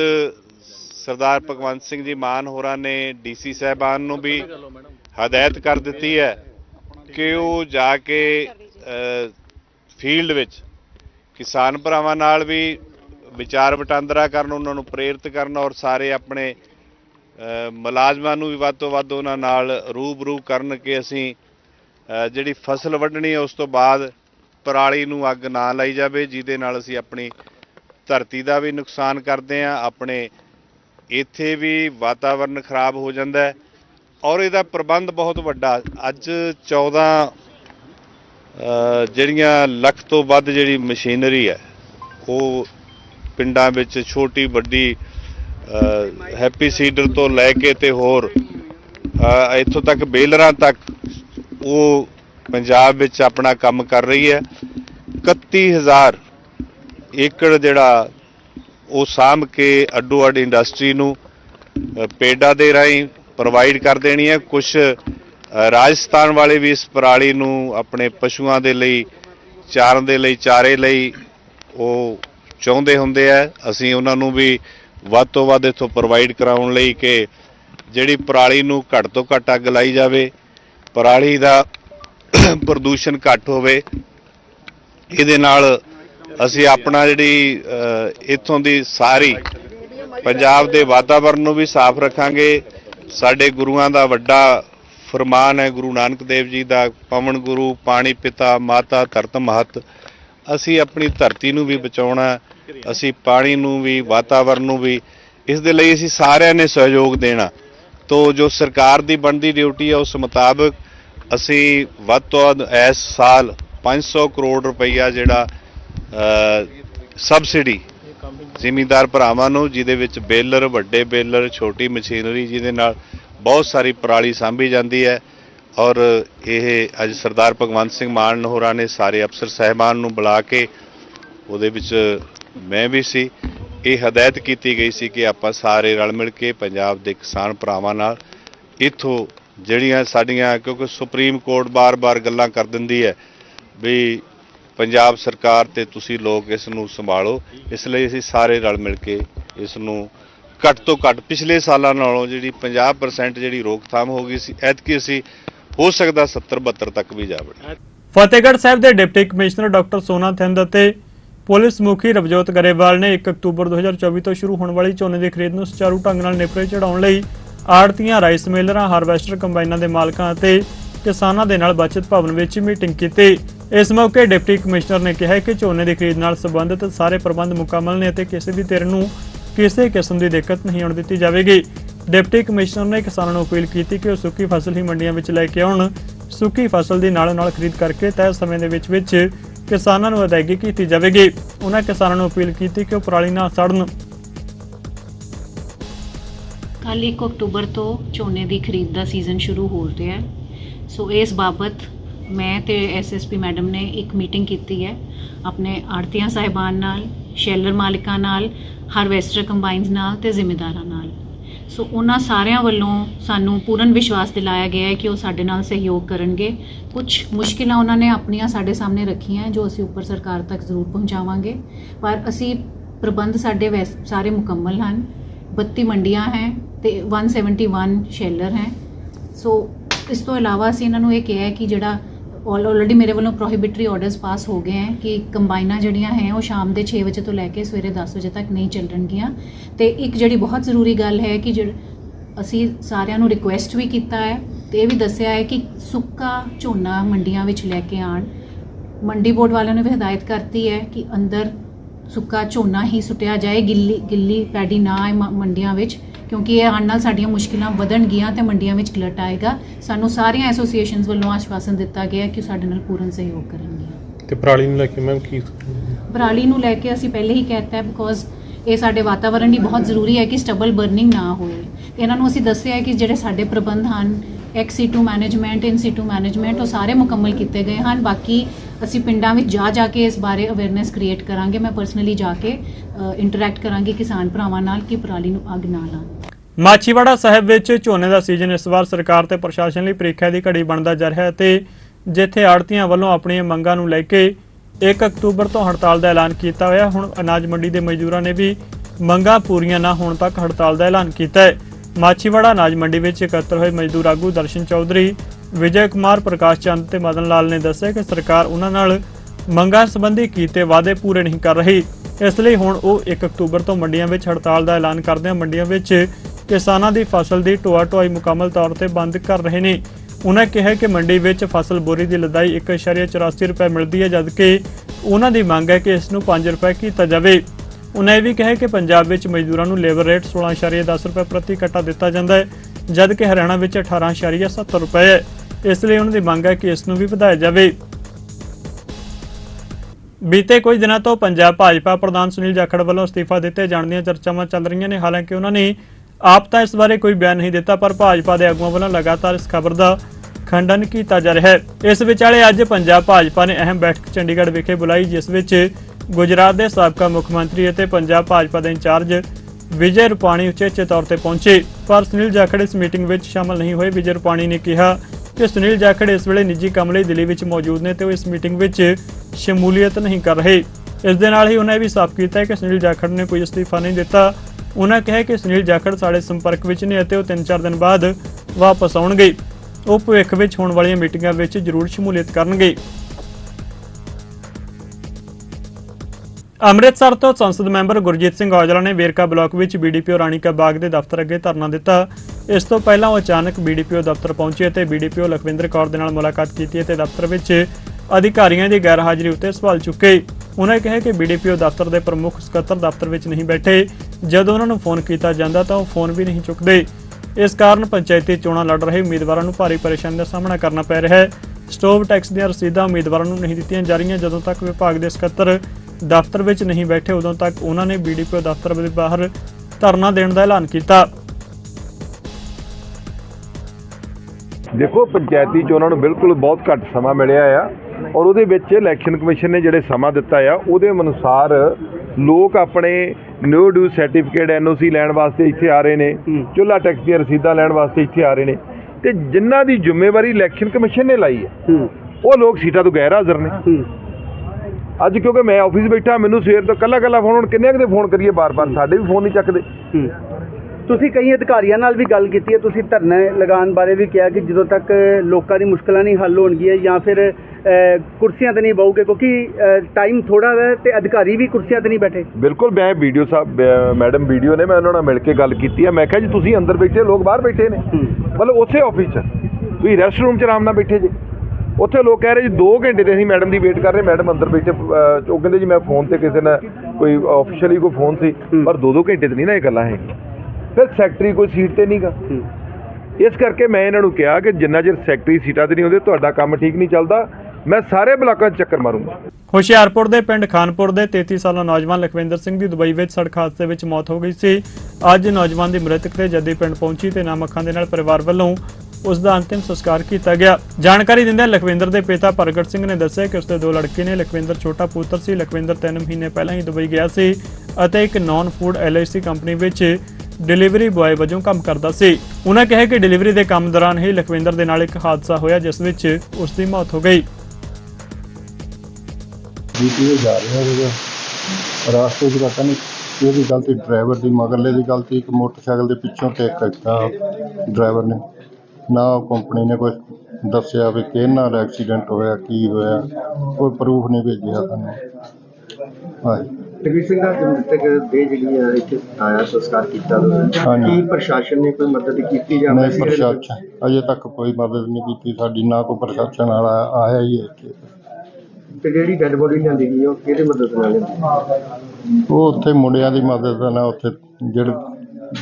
ਸਰਦਾਰ ਭਗਵੰਤ ਸਿੰਘ ਜੀ ਮਾਨ ਹੋਰਾਂ ਨੇ ਡੀਸੀ ਸਾਹਿਬਾਨ ਨੂੰ ਵੀ ਹਦਾਇਤ ਕਰ ਦਿੱਤੀ ਹੈ ਕਿ ਉਹ ਜਾ ਕੇ ਫੀਲਡ ਵਿੱਚ ਕਿਸਾਨ ਭਰਾਵਾਂ ਨਾਲ ਵੀ ਵਿਚਾਰ ਵਟਾਂਦਰਾ ਕਰਨ, ਉਹਨਾਂ ਨੂੰ ਪ੍ਰੇਰਿਤ ਕਰਨ ਔਰ ਸਾਰੇ ਆਪਣੇ ਮੁਲਾਜ਼ਮਾਂ ਨੂੰ ਵੀ ਵੱਧ ਤੋਂ ਵੱਧ ਉਹਨਾਂ ਨਾਲ ਰੂਬਰੂ ਕਰਨ ਕਿ ਅਸੀਂ ਜਿਹੜੀ ਫਸਲ ਵੱਢਣੀ ਉਸ ਤੋਂ ਬਾਅਦ ਪਰਾਲੀ ਨੂੰ ਅੱਗ ਨਾ ਲਾਈ ਜਾਵੇ ਜਿਹਦੇ ਨਾਲ ਅਸੀਂ ਆਪਣੀ ਧਰਤੀ ਦਾ ਵੀ ਨੁਕਸਾਨ ਕਰਦੇ ਆ ਆਪਣੇ ਇੱਥੇ ਵੀ ਵਾਤਾਵਰਨ ਖਰਾਬ ਹੋ ਜਾਂਦਾ ਹੈ ਔਰ ਇਹਦਾ ਪ੍ਰਬੰਧ ਬਹੁਤ ਵੱਡਾ। ਅੱਜ 14 ਜਿਹੜੀਆਂ ਲੱਖ ਤੋਂ ਵੱਧ ਜਿਹੜੀ ਮਸ਼ੀਨਰੀ ਹੈ ਉਹ ਪਿੰਡਾਂ ਵਿੱਚ ਛੋਟੀ ਵੱਡੀ ਅ, ਹੈਪੀ ਸੀਡਰ ਤੋਂ ਲੈ ਕੇ ਤੇ ਹੋਰ ਇੱਥੋਂ ਤੱਕ ਬੇਲਰਾਂ ਤੱਕ ਉਹ ਪੰਜਾਬ ਵਿੱਚ ਆਪਣਾ ਕੰਮ ਕਰ ਰਹੀ ਹੈ। 31000 ਏਕੜ ਜਿਹੜਾ ਉਹ ਸਾਂਭ ਕੇ ਅੱਡੋ ਅੱਡ ਇੰਡਸਟਰੀ ਨੂੰ ਅ, ਪੇਡਾ ਦੇ ਰਾਹੀਂ ਪ੍ਰੋਵਾਈਡ ਕਰ ਦੇਣੀ ਹੈ। ਕੁਝ ਰਾਜਸਥਾਨ ਵਾਲੇ ਵੀ ਇਸ ਪਰਾਲੀ ਨੂੰ ਆਪਣੇ ਪਸ਼ੂਆਂ ਦੇ ਲਈ ਚਾਰਨ ਦੇ ਲਈ ਚਾਰੇ ਲਈ ਉਹ ਚਾਹੁੰਦੇ ਹੁੰਦੇ ਆ। ਅਸੀਂ ਉਹਨਾਂ ਨੂੰ ਵੀ ਵੱਧ ਤੋਂ ਵੱਧ ਇੱਥੋਂ ਪ੍ਰੋਵਾਈਡ ਕਰਾਉਣ ਲਈ ਕਿ ਜਿਹੜੀ ਪਰਾਲੀ ਨੂੰ ਘੱਟ ਤੋਂ ਘੱਟ ਅੱਗ ਲਾਈ ਜਾਵੇ। ਪਰਾਲੀ ਦਾ ਪ੍ਰਦੂਸ਼ਣ ਘੱਟ ਹੋਵੇ, ਇਹਦੇ ਨਾਲ ਅਸੀਂ ਆਪਣਾ ਜਿਹੜੀ ਇੱਥੋਂ ਦੀ ਸਾਰੀ ਪੰਜਾਬ ਦੇ ਵਾਤਾਵਰਣ ਨੂੰ ਵੀ ਸਾਫ਼ ਰੱਖਾਂਗੇ। ਸਾਡੇ ਗੁਰੂਆਂ ਦਾ ਵੱਡਾ ਫਰਮਾਨ ਹੈ, ਗੁਰੂ ਨਾਨਕ ਦੇਵ ਜੀ ਦਾ, ਪਵਨ ਗੁਰੂ, ਪਾਣੀ ਪਿਤਾ, ਮਾਤਾ, ਧਰਤ ਮਹਤ। ਅਸੀਂ ਆਪਣੀ ਧਰਤੀ ਨੂੰ ਵੀ ਬਚਾਉਣਾ ਅਸੀਂ ਪਾਣੀ ਨੂੰ ਵੀ ਵਾਤਾਵਰਣ ਨੂੰ ਵੀ, ਇਸ ਦੇ ਲਈ ਅਸੀਂ ਸਾਰਿਆਂ ਨੇ ਸਹਿਯੋਗ ਦੇਣਾ। ਤੋ ਜੋ ਸਰਕਾਰ ਦੀ ਬਣਦੀ ਡਿਊਟੀ ਹੈ, ਉਸ ਮੁਤਾਬਕ ਅਸੀਂ ਵੱਧ ਤੋਂ ਵੱਧ ਇਸ ਸਾਲ 500 ਕਰੋੜ ਰੁਪਈਆ ਜਿਹੜਾ ਸਬਸਿਡੀ ਜ਼ਿਮੀਂਦਾਰ ਭਰਾਵਾਂ ਨੂੰ, ਜਿਹਦੇ ਵਿੱਚ ਬੇਲਰ, ਵੱਡੇ ਬੇਲਰ, ਛੋਟੀ ਮਸ਼ੀਨਰੀ, ਜਿਹਦੇ ਨਾਲ ਬਹੁਤ ਸਾਰੀ ਪਰਾਲੀ ਸਾਂਭੀ ਜਾਂਦੀ ਹੈ ਔਰ ਇਹ ਅੱਜ ਸਰਦਾਰ ਭਗਵੰਤ ਸਿੰਘ ਮਾਨ ਹੋਰਾਂ ਨੇ ਸਾਰੇ ਅਫਸਰ ਸਹਿਬਾਨ ਨੂੰ ਬੁਲਾ ਕੇ ਉਹਦੇ ਵਿੱਚ ਮੈਂ ਵੀ ਸੀ। ਇਹ ਹਦਾਇਤ ਕੀਤੀ ਗਈ ਸੀ ਕਿ ਆਪਾਂ ਸਾਰੇ ਰਲ ਮਿਲ ਕੇ ਪੰਜਾਬ ਦੇ ਕਿਸਾਨ ਭਰਾਵਾਂ ਨਾਲ ਇਥੋਂ ਜਿਹੜੀਆਂ ਸਾਡੀਆਂ, ਕਿਉਂਕਿ ਸੁਪਰੀਮ ਕੋਰਟ ਬਾਰ-ਬਾਰ ਗੱਲਾਂ ਕਰ ਦਿੰਦੀ ਹੈ ਵੀ ਪੰਜਾਬ ਸਰਕਾਰ ਤੇ ਤੁਸੀਂ ਲੋਕ ਇਸ ਨੂੰ ਸੰਭਾਲੋ। ਇਸ ਲਈ ਅਸੀਂ ਸਾਰੇ ਰਲ ਮਿਲ ਕੇ ਇਸ ਨੂੰ ਘੱਟ ਤੋਂ ਘੱਟ ਪਿਛਲੇ ਸਾਲਾਂ ਨਾਲੋਂ ਜਿਹੜੀ 50% ਜਿਹੜੀ ਰੋਕਥਾਮ ਹੋ ਗਈ ਸੀ, ਐਤਕੀ ਅਸੀਂ ਹੋ ਸਕਦਾ 70 72 ਤੱਕ ਵੀ ਜਾਵੜ ਫਤਿਹਗੜ੍ਹ ਸਾਹਿਬ ਦੇ ਡਿਪਟੀ ਕਮਿਸ਼ਨਰ ਡਾਕਟਰ ਸੋਨਾ ਥਿੰਦ ਅਤੇ ਪੁਲਿਸ ਮੁਖੀ ਰਵਜੋਤ ਗਰੇਵਾਲ ਨੇ 1 ਅਕਤੂਬਰ 2024 ਤੋਂ ਸ਼ੁਰੂ ਹੋਣ ਵਾਲੀ ਝੋਨੇ ਦੀ ਖਰੀਦ ਨੂੰ ਸੁਚਾਰੂ ਢੰਗ ਨਾਲ ਨਿਪਰੇ ਚੜਾਉਣ ਲਈ ਆੜਤੀਆਂ ਰਾਈਸ ਮਿਲਰਾਂ ਹਾਰਵੈਸਟਰ ਕੰਬਾਈਨਾਂ ਦੇ ਮਾਲਕਾਂ ਅਤੇ ਕਿਸਾਨਾਂ ਦੇ ਨਾਲ ਬਚਤ ਭਵਨ ਵਿੱਚ ਮੀਟਿੰਗ ਕੀਤੀ। ਇਸ ਮੌਕੇ ਡਿਪਟੀ ਕਮਿਸ਼ਨਰ ਨੇ ਕਿਹਾ ਕਿ ਝੋਨੇ ਦੀ ਖਰੀਦ ਨਾਲ ਸੰਬੰਧਿਤ ਸਾਰੇ ਪ੍ਰਬੰਧ ਮੁਕੰਮਲ ਨੇ ਅਤੇ ਕਿਸੇ ਵੀ ਧਿਰ ਨੂੰ ਕਿਸੇ ਕਿਸਮ ਦੀ ਦਿੱਕਤ ਨਹੀਂ ਆਉਣ ਦਿੱਤੀ ਜਾਵੇਗੀ। ਡਿਪਟੀ ਕਮਿਸ਼ਨਰ ਨੇ ਕਿਸਾਨਾਂ ਨੂੰ ਅਪੀਲ ਕੀਤੀ ਕਿ ਉਹ ਸੁੱਕੀ ਫਸਲ ਹੀ ਮੰਡੀਆਂ ਵਿੱਚ ਲੈ ਕੇ ਆਉਣ, ਸੁੱਕੀ ਫਸਲ ਦੀ ਨਾਲ ਨਾਲ ਖਰੀਦ ਕਰਕੇ ਤੈਅ ਸਮੇਂ ਦੇ ਵਿੱਚ ਵਿੱਚ ਕਿਸਾਨਾਂ ਨੂੰ ਅਦਾਇਗੀ ਕੀਤੀ ਜਾਵੇਗੀ। ਉਹਨਾਂ ਕਿਸਾਨਾਂ ਨੂੰ ਅਪੀਲ ਕੀਤੀ ਕਿ ਉਹ ਪਰਾਲੀ ਨਾ ਸੜਨ। ਕੱਲ੍ਹ 1 ਅਕਤੂਬਰ ਤੋਂ ਝੋਨੇ ਦੀ ਖਰੀਦ ਦਾ ਸੀਜ਼ਨ ਸ਼ੁਰੂ ਹੋ ਰਿਹਾ ਹੈ। ਸੋ ਇਸ ਬਾਬਤ ਮੈਂ ਤੇ ਐਸਐਸਪੀ ਮੈਡਮ ਨੇ ਇੱਕ ਮੀਟਿੰਗ ਕੀਤੀ ਹੈ। ਆਪਣੇ ਆੜਤੀਆਂ ਸਾਹਿਬਾਨ ਨਾਲ, ਸ਼ੈਲਰ ਮਾਲਿਕਾਂ ਨਾਲ, ਹਾਰਵੈਸਟਰ ਕੰਬਾਈਨਸ ਨਾਲ ਤੇ ਜ਼ਿੰਮੇਦਾਰਾਂ ਨਾਲ। ਸੋ ਉਹਨਾਂ ਸਾਰਿਆਂ ਵੱਲੋਂ ਸਾਨੂੰ ਪੂਰਨ ਵਿਸ਼ਵਾਸ ਦਿਲਾਇਆ ਗਿਆ ਹੈ ਕਿ ਉਹ ਸਾਡੇ ਨਾਲ ਸਹਿਯੋਗ ਕਰਨਗੇ। ਕੁਝ ਮੁਸ਼ਕਿਲਾਂ ਉਹਨਾਂ ਨੇ ਆਪਣੀਆਂ ਸਾਡੇ ਸਾਹਮਣੇ ਰੱਖੀਆਂ ਜੋ ਅਸੀਂ ਉੱਪਰ ਸਰਕਾਰ ਤੱਕ ਜ਼ਰੂਰ ਪਹੁੰਚਾਵਾਂਗੇ। ਪਰ ਅਸੀਂ ਪ੍ਰਬੰਧ ਸਾਡੇ ਵੈਸ- ਸਾਰੇ ਮੁਕੰਮਲ ਹਨ। 32 ਮੰਡੀਆਂ ਹੈ ਤੇ 171 ਸ਼ੈਲਰ ਹੈ। ਸੋ ਇਸ ਤੋਂ ਇਲਾਵਾ ਅਸੀਂ ਇਹਨਾਂ ਨੂੰ ਇਹ ਕਿਹਾ ਹੈ ਕਿ ਜਿਹੜਾ ਆਲਰੇਡੀ ਮੇਰੇ ਵੱਲੋਂ ਪ੍ਰੋਹਿਬਿਟਰੀ ਆਰਡਰਸ ਪਾਸ ਹੋ ਗਏ ਹੈ ਕਿ ਕੰਬਾਈਨਾਂ ਜਿਹੜੀਆਂ ਹੈ, ਉਹ ਸ਼ਾਮ ਦੇ 6 ਵਜੇ ਤੋਂ ਲੈ ਕੇ ਸਵੇਰੇ 10 ਵਜੇ ਤੱਕ ਨਹੀਂ ਚੱਲਣਗੀਆਂ। ਤੇ ਇੱਕ ਜਿਹੜੀ ਬਹੁਤ ਜ਼ਰੂਰੀ ਗੱਲ ਹੈ ਕਿ ਜਿਹੜਾ ਅਸੀਂ ਸਾਰਿਆਂ ਨੂੰ ਰਿਕੁਐਸਟ ਵੀ ਕੀਤਾ ਹੈ ਤੇ ਇਹ ਵੀ ਦੱਸਿਆ ਹੈ ਕਿ ਸੁੱਕਾ ਝੋਨਾ ਮੰਡੀਆਂ ਵਿੱਚ ਲੈ ਕੇ ਆਣ ਮੰਡੀ ਬੋਰਡ ਵਾਲਿਆਂ ਨੇ ਵੀ ਹਦਾਇਤ ਕਰਤੀ ਹੈ ਕਿ ਅੰਦਰ ਸੁੱਕਾ ਝੋਨਾ ਹੀ ਸੁੱਟਿਆ ਜਾਏ, ਗਿੱਲੀ ਗਿੱਲੀ ਪੈਡੀ ਨਾ ਆਏ ਮ- ਮੰਡੀਆਂ ਵਿੱਚ। ਕਿਉਂਕਿ ਇਹ ਆਉਣ ਨਾਲ ਸਾਡੀਆਂ ਮੁਸ਼ਕਿਲਾਂ ਵਧਣਗੀਆਂ ਤੇ ਮੰਡੀਆਂ ਵਿੱਚ ਗਲਟ ਆਏਗਾ। ਸਾਨੂੰ ਸਾਰੀਆਂ ਐਸੋਸੀਏਸ਼ਨਸ ਵੱਲੋਂ ਆਸ਼ਵਾਸਨ ਦਿੱਤਾ ਗਿਆ ਕਿ ਸਾਡੇ ਨਾਲ ਪੂਰਨ ਸਹਿਯੋਗ ਕਰਨਗੀਆਂ। ਤੇ ਪਰਾਲੀ ਨੂੰ ਲੈ ਕੇ ਮੈਮ ਕੀ ਪਰਾਲੀ ਨੂੰ ਲੈ ਕੇ ਅਸੀਂ ਪਹਿਲੇ ਹੀ ਕਹਿਤਾ ਹੈ ਬਿਕੋਜ਼ ਇਹ ਸਾਡੇ ਵਾਤਾਵਰਣ ਲਈ ਬਹੁਤ ਜ਼ਰੂਰੀ ਹੈ ਕਿ ਸਟਬਲ ਬਰਨਿੰਗ ਨਾ ਹੋਏ। ਤੇ ਇਹਨਾਂ ਨੂੰ ਅਸੀਂ ਦੱਸਿਆ ਹੈ ਕਿ ਜਿਹੜੇ ਸਾਡੇ ਪ੍ਰਬੰਧ ਹਨ ਐਕਸੀ2 ਮੈਨੇਜਮੈਂਟ ਇਨਸੀਟੂ ਮੈਨੇਜਮੈਂਟ ਉਹ ਸਾਰੇ ਮੁਕੰਮਲ ਕੀਤੇ ਗਏ ਹਨ। ਬਾਕੀ ਅਸੀਂ ਪਿੰਡਾਂ ਵਿੱਚ ਜਾ ਜਾ ਕੇ ਇਸ ਬਾਰੇ ਅਵੇਅਰਨੈਸ ਕ੍ਰੀਏਟ ਕਰਾਂਗੇ। ਮੈਂ ਪਰਸਨਲੀ ਜਾ ਕੇ ਇੰਟਰੈਕਟ ਕਰਾਂਗੀ ਕਿਸਾਨ ਭਰਾਵਾਂ ਨਾਲ ਕਿ ਪਰਾਲੀ ਨੂੰ ਅੱਗ ਨਾ ਲਾਉਣ ਮਾਛੀਵਾੜਾ ਸਾਹਿਬ ਵਿੱਚ ਝੋਨੇ ਦਾ ਸੀਜ਼ਨ ਇਸ ਵਾਰ ਸਰਕਾਰ ਤੇ ਪ੍ਰਸ਼ਾਸਨ ਲਈ ਪ੍ਰੀਖਿਆ ਦੀ ਘੜੀ ਬਣਦਾ ਜਾ ਰਿਹਾ ਹੈ ਤੇ ਜਿੱਥੇ ਆੜਤੀਆਂ ਵੱਲੋਂ ਆਪਣੀਆਂ ਮੰਗਾਂ ਨੂੰ ਲੈ ਕੇ 1 ਅਕਤੂਬਰ ਤੋਂ ਹੜਤਾਲ ਦਾ ਐਲਾਨ ਕੀਤਾ ਹੋਇਆ, ਹੁਣ ਅਨਾਜ ਮੰਡੀ ਦੇ ਮਜ਼ਦੂਰਾਂ ਨੇ ਵੀ ਮੰਗਾਂ ਪੂਰੀਆਂ ਨਾ ਹੋਣ ਤੱਕ ਹੜਤਾਲ ਦਾ ਐਲਾਨ ਕੀਤਾ ਹੈ। ਮਾਛੀਵਾੜਾ ਅਨਾਜ ਮੰਡੀ ਵਿੱਚ ਇਕੱਤਰ ਹੋਏ ਮਜ਼ਦੂਰ ਆਗੂ ਦਰਸ਼ਨ ਚੌਧਰੀ, ਵਿਜੇ ਕੁਮਾਰ, ਪ੍ਰਕਾਸ਼ ਚੰਦ ਤੇ ਮਦਨ ਲਾਲ ਨੇ ਦੱਸਿਆ ਕਿ ਸਰਕਾਰ ਉਹਨਾਂ ਨਾਲ ਮੰਗਾਂ ਸੰਬੰਧੀ ਕੀਤੇ ਵਾਅਦੇ ਪੂਰੇ ਨਹੀਂ ਕਰ ਰਹੀ। ਇਸ ਲਈ ਹੁਣ ਉਹ 1 ਅਕਤੂਬਰ ਤੋਂ ਮੰਡੀਆਂ ਵਿੱਚ ਹੜਤਾਲ ਦਾ ਐਲਾਨ ਕਰਦਿਆਂ ਮੰਡੀਆਂ ਵਿੱਚ ਕਿਸਾਨਾਂ ਦੀ ਫਸਲ ਦੀ ਢੋਆ ਢੋਆਈ ਮੁਕੰਮਲ ਤੌਰ ਤੇ ਬੰਦ ਕਰ ਰਹੇ ਨੇ। ਉਹਨਾਂ ਕਿਹਾ ਕਿ ਮੰਡੀ ਵਿੱਚ ਫਸਲ ਬੋਰੀ ਦੀ ਲਦਾਈ 1.84 ਰੁਪਏ ਮਿਲਦੀ ਹੈ, ਜਦਕਿ ਉਹਨਾਂ ਦੀ ਮੰਗ ਹੈ ਕਿ ਇਸ ਨੂੰ 5 ਰੁਪਏ ਕੀਤਾ ਜਾਵੇ। ਉਹਨਾਂ ਇਹ ਵੀ ਕਿਹਾ ਕਿ ਪੰਜਾਬ ਵਿੱਚ ਮਜ਼ਦੂਰਾਂ ਨੂੰ ਲੇਬਰ ਰੇਟ 16.10 ਰੁਪਏ ਪ੍ਰਤੀ ਕਟਾ ਦਿੱਤਾ ਜਾਂਦਾ ਹੈ, ਜਦਕਿ ਹਰਿਆਣਾ ਵਿੱਚ 18.70 ਰੁਪਏ ਹੈ। ਇਸ ਲਈ ਉਹਨਾਂ ਦੀ ਮੰਗ ਹੈ ਕਿ ਇਸ ਨੂੰ ਵੀ ਵਧਾਇਆ ਜਾਵੇ। ਬੀਤੇ ਕੁਝ ਦਿਨਾਂ ਤੋਂ ਪੰਜਾਬ ਭਾਜਪਾ ਪ੍ਰਧਾਨ ਸੁਨੀਲ ਜਾਖੜ ਵੱਲੋਂ ਅਸਤੀਫਾ ਦਿੱਤੇ ਜਾਣ ਦੀਆਂ ਚਰਚਾਵਾਂ ਚੱਲ ਰਹੀਆਂ ਨੇ। ਹਾਲਾਂਕਿ ਉਹਨਾਂ ਨੇ ਆਪ ਤਾਂ ਇਸ ਬਾਰੇ ਕੋਈ ਬਿਆਨ ਨਹੀਂ ਦਿੱਤਾ, ਪਰ ਭਾਜਪਾ ਦੇ ਆਗੂਆਂ ਵੱਲੋਂ ਲਗਾਤਾਰ ਇਸ ਖਬਰ ਦਾ ਖੰਡਨ ਕੀਤਾ ਜਾ ਰਿਹਾ ਹੈ। ਇਸ ਵਿਚਾਲੇ ਅੱਜ ਪੰਜਾਬ ਭਾਜਪਾ ਨੇ ਅਹਿਮ ਬੈਠਕ ਚੰਡੀਗੜ੍ਹ ਵਿਖੇ ਬੁਲਾਈ, ਜਿਸ ਵਿੱਚ ਗੁਜਰਾਤ ਦੇ ਸਾਬਕਾ ਮੁੱਖ ਮੰਤਰੀ ਅਤੇ ਪੰਜਾਬ ਭਾਜਪਾ ਦੇ ਇੰਚਾਰਜ ਵਿਜੇ ਰੂਪਾਣੀ ਉਚੇਚੇ ਤੌਰ ਤੇ ਪਹੁੰਚੇ। ਪਰ ਸੁਨੀਲ ਜਾਖੜ ਇਸ ਮੀਟਿੰਗ ਵਿੱਚ ਸ਼ਾਮਲ ਨਹੀਂ ਹੋਏ। ਵਿਜੇ ਰੁਪਾਣੀ ਨੇ ਕਿਹਾ ਕਿ ਸੁਨੀਲ ਜਾਖੜ ਇਸ ਵੇਲੇ ਨਿੱਜੀ ਕੰਮ ਲਈ ਦਿੱਲੀ ਵਿੱਚ ਮੌਜੂਦ ਨੇ ਤੇ ਉਹ ਇਸ ਮੀਟਿੰਗ ਵਿੱਚ ਸ਼ਮੂਲੀਅਤ ਨਹੀਂ ਕਰ ਰਹੇ। ਇਸ ਦੇ ਨਾਲ ਹੀ ਉਹਨਾਂ ਵੀ ਸਾਫ਼ ਕੀਤਾ ਕਿ ਸੁਨੀਲ ਜਾਖੜ ਨੇ ਕੋਈ ਅਸਤੀਫਾ ਨਹੀਂ ਦਿੱਤਾ। ਉਹਨਾਂ ਕਿਹਾ ਕਿ ਸੁਨੀਲ ਜਾਖੜ ਸਾਡੇ ਸੰਪਰਕ ਵਿੱਚ ਨੇ ਅਤੇ ਉਹ 3-4 ਦਿਨ ਬਾਅਦ ਵਾਪਸ ਆਉਣਗੇ। ਉਹ ਭਵਿੱਖ ਵਿੱਚ ਹੋਣ ਵਾਲੀਆਂ ਮੀਟਿੰਗਾਂ ਵਿੱਚ ਜ਼ਰੂਰ ਸ਼ਮੂਲੀਅਤ ਕਰਨਗੇ। ਅੰਮ੍ਰਿਤਸਰ ਤੋਂ ਸੰਸਦ ਮੈਂਬਰ ਗੁਰਜੀਤ ਸਿੰਘ ਔਜਲਾ ਨੇ ਵੇਰਕਾ ਬਲਾਕ ਵਿੱਚ ਬੀਡੀਪੀਓ ਰਾਣੀਕਾ ਬਾਗ ਦੇ ਦਫ਼ਤਰ ਅੱਗੇ ਧਰਨਾ ਦਿੱਤਾ। ਇਸ ਤੋਂ ਪਹਿਲਾਂ ਉਹ ਅਚਾਨਕ ਬੀਡੀਪੀਓ ਦਫ਼ਤਰ ਪਹੁੰਚੇ ਅਤੇ ਬੀਡੀਪੀਓ ਲਖਵਿੰਦਰ ਕੌਰ ਦੇ ਨਾਲ ਮੁਲਾਕਾਤ ਕੀਤੀ ਅਤੇ ਦਫ਼ਤਰ ਵਿੱਚ ਅਧਿਕਾਰੀਆਂ ਦੀ ਗੈਰ ਹਾਜ਼ਰੀ ਉੱਤੇ ਸਵਾਲ ਚੁੱਕੇ। ਉਹਨਾਂ ਕਿਹਾ ਕਿ ਬੀਡੀਪੀਓ ਦਫ਼ਤਰ ਦੇ ਪ੍ਰਮੁੱਖ ਸਕੱਤਰ ਦਫ਼ਤਰ ਵਿੱਚ ਨਹੀਂ ਬੈਠੇ। ਜਦੋਂ ਉਹਨਾਂ ਨੂੰ ਫੋਨ ਕੀਤਾ ਜਾਂਦਾ ਤਾਂ ਉਹ ਫੋਨ ਵੀ ਨਹੀਂ ਚੁੱਕਦੇ। ਇਸ ਕਾਰਨ ਪੰਚਾਇਤੀ ਚੋਣਾਂ ਲੜ ਰਹੇ ਉਮੀਦਵਾਰਾਂ ਨੂੰ ਭਾਰੀ ਪਰੇਸ਼ਾਨੀ ਦਾ ਸਾਹਮਣਾ ਕਰਨਾ ਪੈ ਰਿਹਾ ਹੈ। ਸਟੋਵ ਟੈਕਸ ਦੀਆਂ ਰਸੀਦਾਂ ਉਮੀਦਵਾਰਾਂ ਨੂੰ ਨਹੀਂ ਦਿੱਤੀਆਂ ਜਾ ਰਹੀਆਂ। ਜਦੋਂ ਤੱਕ ਵਿਭਾਗ ਦੇ ਸਕੱਤਰ ਦਫ਼ਤਰ ਵਿੱਚ ਨਹੀਂ ਬੈਠੇ, ਉਦੋਂ ਤੱਕ ਉਹਨਾਂ ਨੇ ਬੀਡੀਪੀਓ ਦਫ਼ਤਰ ਦੇ ਬਾਹਰ ਧਰਨਾ ਦੇਣ ਦਾ ਐਲਾਨ ਕੀਤਾ। ਦੇਖੋ, ਪੰਚਾਇਤੀ ਚੋਣਾਂ ਨੂੰ ਬਿਲਕੁਲ ਬਹੁਤ ਘੱਟ ਸਮਾਂ ਮਿਲਿਆ ਆ। ਔਰ ਉਹਦੇ ਵਿੱਚ ਇਲੈਕਸ਼ਨ ਕਮਿਸ਼ਨ ਨੇ ਜਿਹੜੇ ਸਮਾਂ ਦਿੱਤਾ ਆ ਉਹਦੇ ਅਨੁਸਾਰ ਲੋਕ ਆਪਣੇ ਨਿਊ ਡਿਊ ਸਰਟੀਫਿਕੇਟ ਐਨਓਸੀ ਲੈਣ ਵਾਸਤੇ ਇੱਥੇ ਆ ਰਹੇ ਨੇ ਚੁੱਲਾ ਟੈਕਸ ਦੀਆਂ ਰਸੀਦਾਂ ਲੈਣ ਵਾਸਤੇ ਇੱਥੇ ਆ ਰਹੇ ਨੇ। ਤੇ ਜਿਨ੍ਹਾਂ ਦੀ ਜ਼ਿੰਮੇਵਾਰੀ ਇਲੈਕਸ਼ਨ ਕਮਿਸ਼ਨ ਨੇ ਲਾਈ ਹੈ। ਉਹ ਲੋਕ ਸੀਟਾਂ ਤੋਂ ਗੈਰ ਹਾਜ਼ਰ ਨੇ। ਅੱਜ ਕਿਉਂਕਿ ਮੈਂ ਆਫਿਸ ਬੈਠਾ ਮੈਨੂੰ ਸਵੇਰ ਤੋਂ ਕੱਲਾ ਕੱਲਾ ਫੋਨ ਹੁਣ ਕਿੰਨੇ ਕੁ ਦੇ ਫੋਨ ਕਰੀਏ ਬਾਰ-ਬਾਰ? ਸਾਡੇ ਵੀ ਫੋਨ ਨਹੀਂ ਚੱਕਦੇ। ਤੁਸੀਂ ਕਈ ਅਧਿਕਾਰੀਆਂ ਨਾਲ ਵੀ ਗੱਲ ਕੀਤੀ ਹੈ ਤੁਸੀਂ ਧਰਨੇ ਲਗਾਉਣ ਬਾਰੇ ਵੀ ਕਿਹਾ ਕਿ ਜਦੋਂ ਤੱਕ ਲੋਕਾਂ ਦੀ ਮੁਸ਼ਕਲਾਂ ਨਹੀਂ ਹੱਲ ਹੋਣਗੀਆਂ ਜਾਂ ਫਿਰ ਕੁਰਸੀਆਂ ਤੇ ਨਹੀਂ ਬਹੂਗੇ ਕਿਉਂਕਿ ਟਾਈਮ ਥੋੜਾ ਹੈ ਤੇ ਅਧਿਕਾਰੀ ਵੀ ਕੁਰਸੀਆਂ ਤੇ ਨਹੀਂ ਬੈਠੇ। ਬਿਲਕੁਲ ਮੈਂ ਵੀਡੀਓ ਸਾਹਿਬ ਮੈਡਮ ਵੀਡੀਓ ਨੇ ਮੈਂ ਉਹਨਾਂ ਨਾਲ ਮਿਲ ਕੇ ਗੱਲ ਕੀਤੀ ਆ ਮੈਂ ਕਿਹਾ ਜੀ ਤੁਸੀਂ ਅੰਦਰ ਬੈਠੇ ਲੋਕ ਬਾਹਰ ਬੈਠੇ ਨੇ। ਮਤਲਬ ਉੱਥੇ ਆਫਿਸ 'ਚ ਤੁਸੀਂ ਰੈਸਟ ਰੂਮ 'ਚ ਆਰਾਮ ਨਾਲ ਬੈਠੇ ਜੇ। ਉੱਥੇ ਲੋਕ ਕਹਿ ਰਹੇ ਜੀ 2 ਘੰਟੇ ਦੇ ਅਸੀਂ ਮੈਡਮ ਦੀ ਵੇਟ ਕਰ ਰਹੇ ਮੈਡਮ ਅੰਦਰ ਬੈਠੇ ਉਹ ਕਹਿੰਦੇ ਜੀ ਮੈਂ ਫੋਨ ਤੇ ਕਿਸੇ ਨਾਲ ਕੋਈ ਆਫੀਸ਼ੀਅਲੀ ਕੋਈ ਫੋਨ ਸੀ ਪਰ 2-2 ਘੰਟੇ ਤੇ ਨਹੀਂ ਨਾ ਇਹ ਗੱਲਾਂ ਹੈਗੀਆਂ। ਫਿਰ ਸੈਕਟਰੀ ਕੋਈ ਸੀਟ ਤੇ ਨਹੀਂਗਾ। ਇਸ ਕਰਕੇ ਮੈਂ ਇਹਨਾਂ ਨੂੰ ਕਿਹਾ ਕਿ ਜਿੰਨਾ ਚਿਰ ਸੈਕਟਰੀ ਸੀਟਾਂ ਤੇ ਨਹੀਂ ਹੁੰਦੇ ਤੁਹਾਡਾ ਕੰਮ ਠੀਕ ਨਹੀਂ ਚੱਲਦਾ। ਮੈਂ ਸਾਰੇ ਬਲਾਕਾਂ 'ਚ ਚੱਕਰ ਮਾਰੂੰਗਾ। ਹੁਸ਼ਿਆਰਪੁਰ ਦੇ ਪਿੰਡ ਖਾਨਪੁਰ ਦੇ 33 ਸਾਲਾ ਨੌਜਵਾਨ ਲਖਵਿੰਦਰ ਸਿੰਘ ਦੀ ਦੁਬਈ ਵਿੱਚ ਸੜਕ ਹਾਦਸੇ ਵਿੱਚ ਮੌਤ ਹੋ ਗਈ ਸੀ। ਅੱਜ ਨੌਜਵਾਨ ਦੀ ਮ੍ਰਿਤਕ ਦੇ ਜੱਦੀ ਪਿੰਡ ਪਹੁੰਚੀ ਤੇ ਨਾਮ ਅੱਖਾਂ ਦੇ ਨਾਲ ਪਰਿਵਾਰ ਵੱਲੋਂ ਉਸ ਦਾ ਅੰਤਿਮ ਸੰਸਕਾਰ ਕੀਤਾ ਗਿਆ। ਜਾਣਕਾਰੀ ਦਿੰਦਿਆਂ ਲਖਵਿੰਦਰ ਦੇ ਪਿਤਾ ਪ੍ਰਗਟ ਸਿੰਘ ਨੇ ਦੱਸਿਆ ਕਿ ਉਸਦੇ ਦੋ ਲੜਕੇ ਨੇ ਲਖਵਿੰਦਰ ਛੋਟਾ ਪੁੱਤਰ ਸੀ। ਲਖਵਿੰਦਰ 3 ਮਹੀਨੇ ਪਹਿਲਾਂ ਹੀ ਦੁਬਈ ਗਿਆ ਸੀ ਅਤੇ ਇੱਕ ਨਾਨ ਫੂਡ ਐਲਆਈਸੀ ਕੰਪਨੀ ਵਿੱਚ ਡਿਲੀਵਰੀ ਬੁਆਏ ਵਜੋਂ ਕੰਮ ਕਰਦਾ ਸੀ। ਉਹਨਾਂ ਕਿਹਾ ਕਿ ਡਿਲੀਵਰੀ ਦੇ ਕੰਮ ਦੌਰਾਨ ਹੀ ਲਖਵਿੰਦਰ ਦੇ ਨਾਲ ਇੱਕ ਹਾਦਸਾ ਹੋਇਆ, ਜਿਸ ਵਿੱਚ ਉਸ ਦੀ ਮੌਤ ਹੋ ਗਈ। ਜੀਪੀਓ ਜਾ ਰਿਹਾ ਸੀਗਾ। ਰਾਸਤੇ 'ਚ ਪਤਾ ਨਹੀਂ ਇਹਦੀ ਗਲਤੀ ਡਰਾਈਵਰ ਦੀ ਮਗਰਲੇ ਦੀ ਗਲਤੀ ਇੱਕ ਮੋਟਰਸਾਈਕਲ ਦੇ ਪਿੱਛੋਂ ਤੇ ਇੱਕ ਕੀਤਾ ਡਰਾਈਵਰ ਨੇ। ਨਾ ਕੰਪਨੀ ਨੇ ਕੋਈ ਦੱਸਿਆ ਵੀ ਕਿਹਦੇ ਨਾਲ ਐਕਸੀਡੈਂਟ ਹੋਇਆ ਕੀ ਹੋਇਆ ਕੋਈ ਪ੍ਰੂਫ ਨਹੀਂ ਭੇਜਿਆ ਸਾਨੂੰ। ਹਾਂਜੀ। ਤਕਰੀਰ ਸਿੰਘ ਦਾ ਮ੍ਰਿਤਕ ਦੇ ਜਿਹੜੀ ਇੱਥੇ ਆਇਆ ਸੰਸਕਾਰ ਕੀਤਾ ਹਾਂਜੀ। ਕੀ ਪ੍ਰਸ਼ਾਸਨ ਨੇ ਕੋਈ ਮਦਦ ਕੀਤੀ ਜਾਂ ਨਹੀਂ ਵੈਸੇ ਪ੍ਰਸ਼ਾਸਨ। ਅਜੇ ਤੱਕ ਕੋਈ ਮਦਦ ਨਹੀਂ ਕੀਤੀ। ਸਾਡੀ ਨਾ ਕੋਈ ਪ੍ਰਸ਼ਾਸਨ ਵਾਲਾ ਆਇਆ ਹੀ ਹੈ ਇੱਥੇ। ਤੇ ਜਿਹੜੀ ਡੈੱਡ ਬੋਡੀ ਲਿਆਂਦੀ ਗਈ ਉਹ ਕਿਹਦੇ ਮਦਦ ਨਾਲ ਲਿਆਂਦੀ ਉਹ ਉੱਥੇ ਮੁੰਡਿਆਂ ਦੀ ਮਦਦ ਨਾਲ ਉੱਥੇ ਜਿਹੜੇ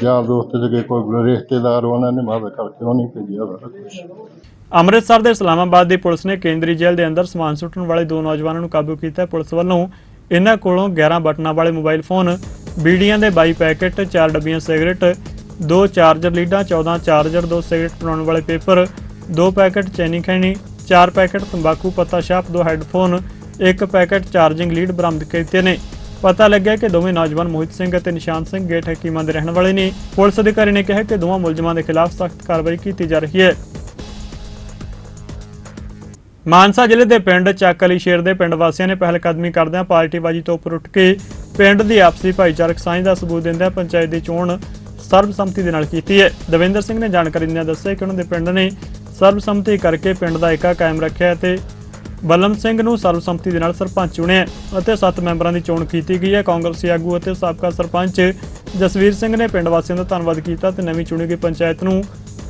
ਯਾਰ ਦੋਸਤ ਜਿਹੜੇ ਕੋਈ ਰਿਸ਼ਤੇਦਾਰ ਉਹਨਾਂ ਨੇ ਮਦਦ ਕਰਕੇ ਉਹ ਨਹੀਂ ਭੇਜਿਆ ਸਾਰਾ ਅੰਮ੍ਰਿਤਸਰ ਦੇ ਇਸਲਾਮਾਬਾਦ ਦੀ ਪੁਲਿਸ ਨੇ ਕੇਂਦਰੀ ਜੇਲ੍ਹ ਦੇ ਅੰਦਰ ਸਮਾਨ ਸੁੱਟਣ ਵਾਲੇ ਦੋ ਨੌਜਵਾਨਾਂ ਨੂੰ ਕਾਬੂ ਕੀਤਾ ਹੈ। ਪੁਲਿਸ ਵੱਲੋਂ ਇਹਨਾਂ ਕੋਲੋਂ 11 ਬਟਨਾਂ ਵਾਲੇ ਮੋਬਾਈਲ ਫੋਨ ਬੀੜੀਆਂ ਦੇ 22 ਪੈਕੇਟ 4 ਡੱਬੀਆਂ ਸਿਗਰਟ ਦੋ ਚਾਰਜਰ ਲੀਡਾਂ 14 ਚਾਰਜਰ ਦੋ ਸਿਗਰਟ ਬਣਾਉਣ ਵਾਲੇ ਪੇਪਰ ਦੋ ਪੈਕੇਟ ਚੈਨੀ ਖੈਣੀ 4 ਪੈਕੇਟ ਤੰਬਾਕੂ ਪੱਤਾ ਸ਼ਾਪ ਦੋ ਹੈੱਡਫੋਨ, ਇੱਕ ਪੈਕੇਟ ਚਾਰਜਿੰਗ ਲੀਡ ਬਰਾਮਦ ਕੀਤੇ ਨੇ। ਪਤਾ ਲੱਗਿਆ ਕਿ ਦੋਵੇਂ ਨੌਜਵਾਨ ਮੋਹਿਤ ਸਿੰਘ ਅਤੇ ਨਿਸ਼ਾਨ ਸਿੰਘ ਗੇਟ ਹਕੀਮਾਂ ਦੇ ਰਹਿਣ ਵਾਲੇ ਨੇ। ਪੁਲਿਸ ਅਧਿਕਾਰੀ ਨੇ ਕਿਹਾ ਕਿ ਦੋਵਾਂ ਮੁਲਜ਼ਮਾਂ ਦੇ ਖਿਲਾਫ ਸਖਤ ਕਾਰਵਾਈ ਕੀਤੀ ਜਾ ਰਹੀ ਹੈ। ਮਾਨਸਾ ਜ਼ਿਲ੍ਹੇ ਦੇ ਪਿੰਡ ਚੱਕ ਅਲੀ ਸ਼ੇਰ ਦੇ ਪਿੰਡ ਵਾਸੀਆਂ ਨੇ ਪਹਿਲ ਕਦਮੀ ਕਰਦਿਆਂ ਪਾਰਟੀਬਾਜ਼ੀ ਤੋਂ ਉੱਪਰ ਉੱਠ ਕੇ ਪਿੰਡ ਦੀ ਆਪਸੀ ਭਾਈਚਾਰਕ ਸਾਂਝ ਦਾ ਸਬੂਤ ਦਿੰਦਿਆਂ ਪੰਚਾਇਤ ਦੀ ਚੋਣ ਸਰਬਸੰਮਤੀ ਦੇ ਨਾਲ ਕੀਤੀ ਹੈ। ਦਵਿੰਦਰ ਸਿੰਘ ਨੇ ਜਾਣਕਾਰੀ ਦਿੰਦਿਆਂ ਦੱਸਿਆ ਕਿ ਉਹਨਾਂ ਦੇ ਪਿੰਡ ਨੇ ਸਰਬਸੰਮਤੀ ਕਰਕੇ ਪਿੰਡ ਦਾ ਏਕਾ ਕਾਇਮ ਰੱਖਿਆ ਤੇ ਬਲਮ ਸਿੰਘ ਨੂੰ ਸਰਬਸੰਮਤੀ ਦੇ ਨਾਲ ਸਰਪੰਚ ਚੁਣਿਆ ਅਤੇ 7 ਮੈਂਬਰਾਂ ਦੀ ਚੋਣ ਕੀਤੀ ਗਈ ਹੈ। ਕਾਂਗਰਸੀ ਆਗੂ ਅਤੇ ਸਾਬਕਾ ਸਰਪੰਚ ਜਸਵੀਰ ਸਿੰਘ ਨੇ ਪਿੰਡ ਵਾਸੀਆਂ ਦਾ ਧੰਨਵਾਦ ਕੀਤਾ ਤੇ ਨਵੀਂ ਚੁਣੀ ਗਈ ਪੰਚਾਇਤ ਨੂੰ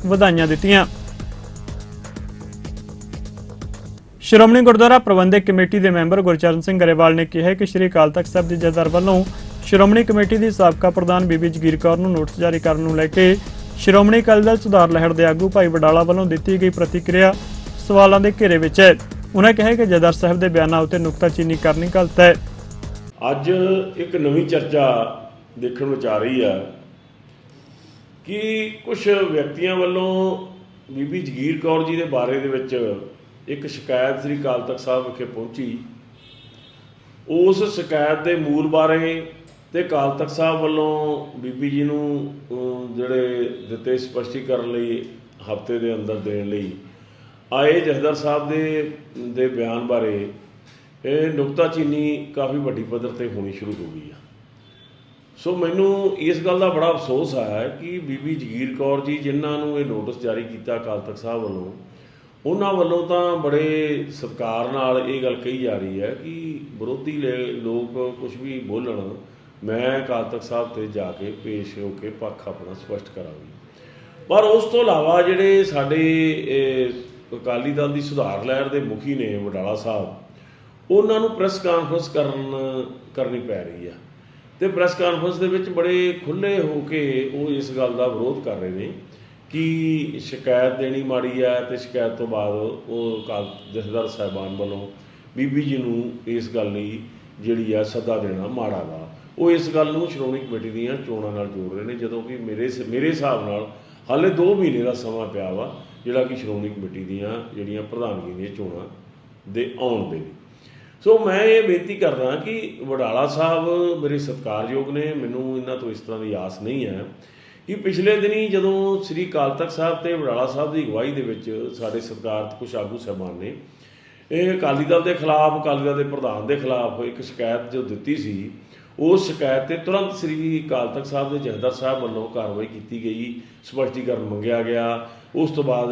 ਵਧਾਈਆਂ ਦਿੱਤੀਆਂ। ਸ਼੍ਰੋਮਣੀ ਗੁਰਦੁਆਰਾ ਪ੍ਰਬੰਧਕ ਕਮੇਟੀ ਦੇ ਮੈਂਬਰ ਗੁਰਚਰਨ ਸਿੰਘ ਗਰੇਵਾਲ ਨੇ ਕਿਹਾ ਕਿ ਸ਼੍ਰੀ ਅਕਾਲ ਤਖਤ ਸਾਹਿਬ ਦੀ ਜਥੇਦਾਰ ਵੱਲੋਂ ਸ਼੍ਰੋਮਣੀ ਕਮੇਟੀ ਦੀ ਸਾਬਕਾ ਪ੍ਰਧਾਨ ਬੀਬੀ ਜਗੀਰ ਕੌਰ ਨੂੰ ਨੋਟਿਸ ਜਾਰੀ ਕਰਨ ਨੂੰ ਲੈ ਕੇ ਸ਼੍ਰੋਮਣੀ ਅਕਾਲੀ ਦਲ ਸੁਧਾਰ ਲਹਿਰ ਦੇ ਆਗੂ ਭਾਈ ਵਡਾਲਾ ਵੱਲੋਂ ਦਿੱਤੀ ਗਈ ਪ੍ਰਤੀਕਿਰਿਆ ਸਵਾਲਾਂ ਦੇ ਘੇਰੇ ਵਿੱਚ ਹੈ। ਉਹਨਾਂ ਕਿਹਾ ਕਿ ਜਦਰ ਸਾਹਿਬ ਦੇ ਬਿਆਨਾਂ ਉੱਤੇ ਨੁਕਤਾਚੀਨੀ ਕਰਨੀ ਗਲਤ ਹੈ। ਅੱਜ ਇੱਕ ਨਵੀਂ ਚਰਚਾ ਦੇਖਣ ਵਿੱਚ ਆ ਰਹੀ ਆ ਕਿ ਕੁਝ ਵਿਅਕਤੀਆਂ ਵੱਲੋਂ ਬੀਬੀ ਜਗੀਰ ਕੌਰ ਜੀ ਦੇ ਬਾਰੇ ਦੇ ਵਿੱਚ ਇੱਕ ਸ਼ਿਕਾਇਤ ਸ੍ਰੀ ਅਕਾਲ ਤਖਤ ਸਾਹਿਬ ਵਿਖੇ ਪਹੁੰਚੀ। ਉਸ ਸ਼ਿਕਾਇਤ ਦੇ ਮੂਲ ਬਾਰੇ ਤੇ ਅਕਾਲ ਤਖਤ ਸਾਹਿਬ ਵੱਲੋਂ ਬੀਬੀ ਜੀ ਨੂੰ ਜਿਹੜੇ ਦਿੱਤੇ ਸਪਸ਼ਟੀਕਰਨ ਲਈ ਹਫ਼ਤੇ ਦੇ ਅੰਦਰ ਦੇਣ ਲਈ ਆਏ ਜਥੇਦਾਰ ਸਾਹਿਬ ਦੇ ਦੇ ਬਿਆਨ ਬਾਰੇ, ਇਹ ਨੁਕਤਾਚੀਨੀ ਕਾਫੀ ਵੱਡੀ ਪੱਧਰ ਤੇ ਹੋਣੀ ਸ਼ੁਰੂ ਹੋ ਗਈ ਆ। ਸੋ ਮੈਨੂੰ ਇਸ ਗੱਲ ਦਾ ਬੜਾ ਅਫਸੋਸ ਆਇਆ ਕਿ ਬੀਬੀ ਜਗੀਰ ਕੌਰ ਜੀ ਜਿਨ੍ਹਾਂ ਨੂੰ ਇਹ ਨੋਟਿਸ ਜਾਰੀ ਕੀਤਾ ਅਕਾਲ ਤਖਤ ਸਾਹਿਬ ਵੱਲੋਂ, ਉਹਨਾਂ ਵੱਲੋਂ ਤਾਂ ਬੜੇ ਸਤਿਕਾਰ ਨਾਲ ਇਹ ਗੱਲ ਕਹੀ ਜਾ ਰਹੀ ਹੈ ਕਿ ਵਿਰੋਧੀ ਲੋਕ ਕੁਝ ਵੀ ਬੋਲਣ ਮੈਂ ਅਕਾਲ ਤਖਤ ਸਾਹਿਬ ਤੇ ਜਾ ਕੇ ਪੇਸ਼ ਹੋ ਕੇ ਪੱਖ ਆਪਣਾ ਸਪਸ਼ਟ ਕਰਾਂਗੀ। ਪਰ ਉਸ ਤੋਂ ਇਲਾਵਾ ਜਿਹੜੇ ਸਾਡੇ ਅਕਾਲੀ ਦਲ ਦੀ ਸੁਧਾਰ ਲਹਿਰ ਦੇ ਮੁਖੀ ਨੇ ਵਡਾਲਾ ਸਾਹਿਬ, ਉਹਨਾਂ ਨੂੰ ਪ੍ਰੈਸ ਕਾਨਫਰੰਸ ਕਰਨ, ਕਰਨੀ ਪੈ ਰਹੀ ਆ। ਤੇ ਪ੍ਰੈਸ ਕਾਨਫਰੰਸ ਦੇ ਵਿੱਚ ਬੜੇ ਖੁੱਲੇ ਹੋ ਕੇ ਉਹ ਇਸ ਗੱਲ ਦਾ ਵਿਰੋਧ ਕਰ ਰਹੇ ਨੇ ਕਿ ਸ਼ਿਕਾਇਤ ਦੇਣੀ ਮਾੜੀ ਆ ਤੇ ਸ਼ਿਕਾਇਤ ਤੋਂ ਬਾਅਦ ਉਹ ਕਾਲ ਜਥੇਦਾਰ ਸਾਹਿਬਾਨ ਵੱਲੋਂ ਬੀਬੀ ਜੀ ਨੂੰ ਇਸ ਗੱਲ ਲਈ ਜਿਹੜੀ ਆ ਸੱਦਾ ਦੇਣਾ ਮਾੜਾ ਵਾ। ਉਹ ਇਸ ਗੱਲ ਨੂੰ ਸ਼੍ਰੋਮਣੀ ਕਮੇਟੀ ਦੀਆਂ ਚੋਣਾਂ ਨਾਲ ਜੋੜ ਰਹੇ ਨੇ, ਜਦੋਂ ਕਿ ਮੇਰੇ ਸ- ਮੇਰੇ ਹਿਸਾਬ ਨਾਲ ਹਾਲੇ 2 ਮਹੀਨੇ ਦਾ ਸਮਾਂ ਪਿਆ ਵਾ, ਜਿਹੜਾ ਕਿ ਸ਼੍ਰੋਮਣੀ ਕਮੇਟੀ ਦੀਆਂ ਜਿਹੜੀਆਂ ਪ੍ਰਧਾਨਗੀ ਦੀਆਂ ਚੋਣਾਂ ਦੇ ਆਉਣ ਦੇ ਲਈ ਸੋ ਮੈਂ ਇਹ ਬੇਨਤੀ ਕਰਦਾ ਕਿ ਵਡਾਲਾ ਸਾਹਿਬ ਮੇਰੇ ਸਤਿਕਾਰਯੋਗ ਨੇ, ਮੈਨੂੰ ਇਹਨਾਂ ਤੋਂ ਇਸ ਤਰ੍ਹਾਂ ਦੀ ਆਸ ਨਹੀਂ ਹੈ ਕਿ ਪਿਛਲੇ ਦਿਨੀ ਜਦੋਂ ਸ੍ਰੀ ਅਕਾਲ ਤਖਤ ਸਾਹਿਬ ਤੇ ਵਡਾਲਾ ਸਾਹਿਬ ਦੀ ਅਗਵਾਈ ਦੇ ਵਿੱਚ ਸਾਡੇ ਸਰਕਾਰ ਕੁਝ ਆਗੂ ਸਾਹਿਬਾਨ ਨੇ, ਇਹ ਅਕਾਲੀ ਦਲ ਦੇ ਖਿਲਾਫ, ਅਕਾਲੀ ਦਲ ਦੇ ਪ੍ਰਧਾਨ ਦੇ ਖਿਲਾਫ ਇੱਕ ਸ਼ਿਕਾਇਤ ਜੋ ਦਿੱਤੀ ਸੀ ਉਸ ਸ਼ਿਕਾਇਤ ਤੇ ਤੁਰੰਤ ਸ੍ਰੀ ਅਕਾਲ ਤਖਤ ਸਾਹਿਬ ਦੇ ਜਥੇਦਾਰ ਸਾਹਿਬ ਵੱਲੋਂ ਕਾਰਵਾਈ ਕੀਤੀ ਗਈ। ਸਪਸ਼ਟੀਕਰਨ ਮੰਗਿਆ ਗਿਆ। ਉਸ ਤੋਂ ਬਾਅਦ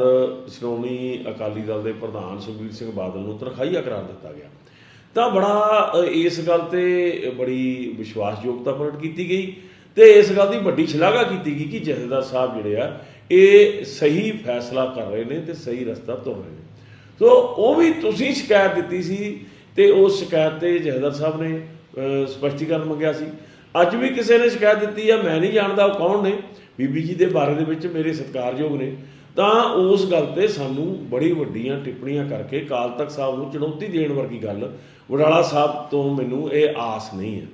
ਸ਼੍ਰੋਮਣੀ ਅਕਾਲੀ ਦਲ ਦੇ ਪ੍ਰਧਾਨ ਸੁਖਬੀਰ ਸਿੰਘ ਬਾਦਲ ਨੂੰ ਤਰਖਾਈਆ ਕਰਾਰ ਦਿੱਤਾ ਗਿਆ। ਤਾਂ ਬੜਾ ਇਸ ਗੱਲ ਤੇ ਬੜੀ ਵਿਸ਼ਵਾਸਯੋਗਤਾ ਪ੍ਰਗਟ ਕੀਤੀ ਗਈ ਤੇ ਇਸ ਗੱਲ ਦੀ ਵੱਡੀ ਸ਼ਲਾਘਾ ਕੀਤੀ ਗਈ ਕਿ ਜਥੇਦਾਰ ਸਾਹਿਬ ਜਿਹੜੇ ਆ, ਇਹ ਸਹੀ ਫੈਸਲਾ ਕਰ ਰਹੇ ਨੇ ਤੇ ਸਹੀ ਰਸਤਾ ਤੁਰ ਰਹੇ ਨੇ। ਸੋ ਉਹ ਵੀ ਤੁਸੀਂ ਸ਼ਿਕਾਇਤ ਦਿੱਤੀ ਸੀ ਤੇ ਉਸ ਸ਼ਿਕਾਇਤ ਤੇ ਜਥੇਦਾਰ ਸਾਹਿਬ ਨੇ ਸਪਸ਼ਟੀਕਰਨ ਮੰਗਿਆ ਸੀ। ਅੱਜ ਵੀ ਕਿਸੇ ਨੇ ਸ਼ਿਕਾਇਤ ਦਿੱਤੀ ਆ, ਮੈਂ ਨਹੀਂ ਜਾਣਦਾ ਉਹ ਕੌਣ ਨੇ। ਬੀਬੀ ਜੀ ਦੇ ਬਾਰੇ ਦੇ ਵਿੱਚ ਮੇਰੇ ਸਤਿਕਾਰਯੋਗ ਨੇ। ਤਾਂ ਉਸ ਗੱਲ ਤੇ ਸਾਨੂੰ ਬੜੀ ਵੱਡੀਆਂ ਟਿੱਪਣੀਆਂ ਕਰਕੇ ਕਾਲ ਤਖਤ ਸਾਹਿਬ ਨੂੰ ਚੁਣੌਤੀ ਦੇਣ ਵਰਗੀ ਗੱਲ ਵਡਾਲਾ ਸਾਹਿਬ ਤੋਂ ਮੈਨੂੰ ਇਹ ਆਸ ਨਹੀਂ ਹੈ।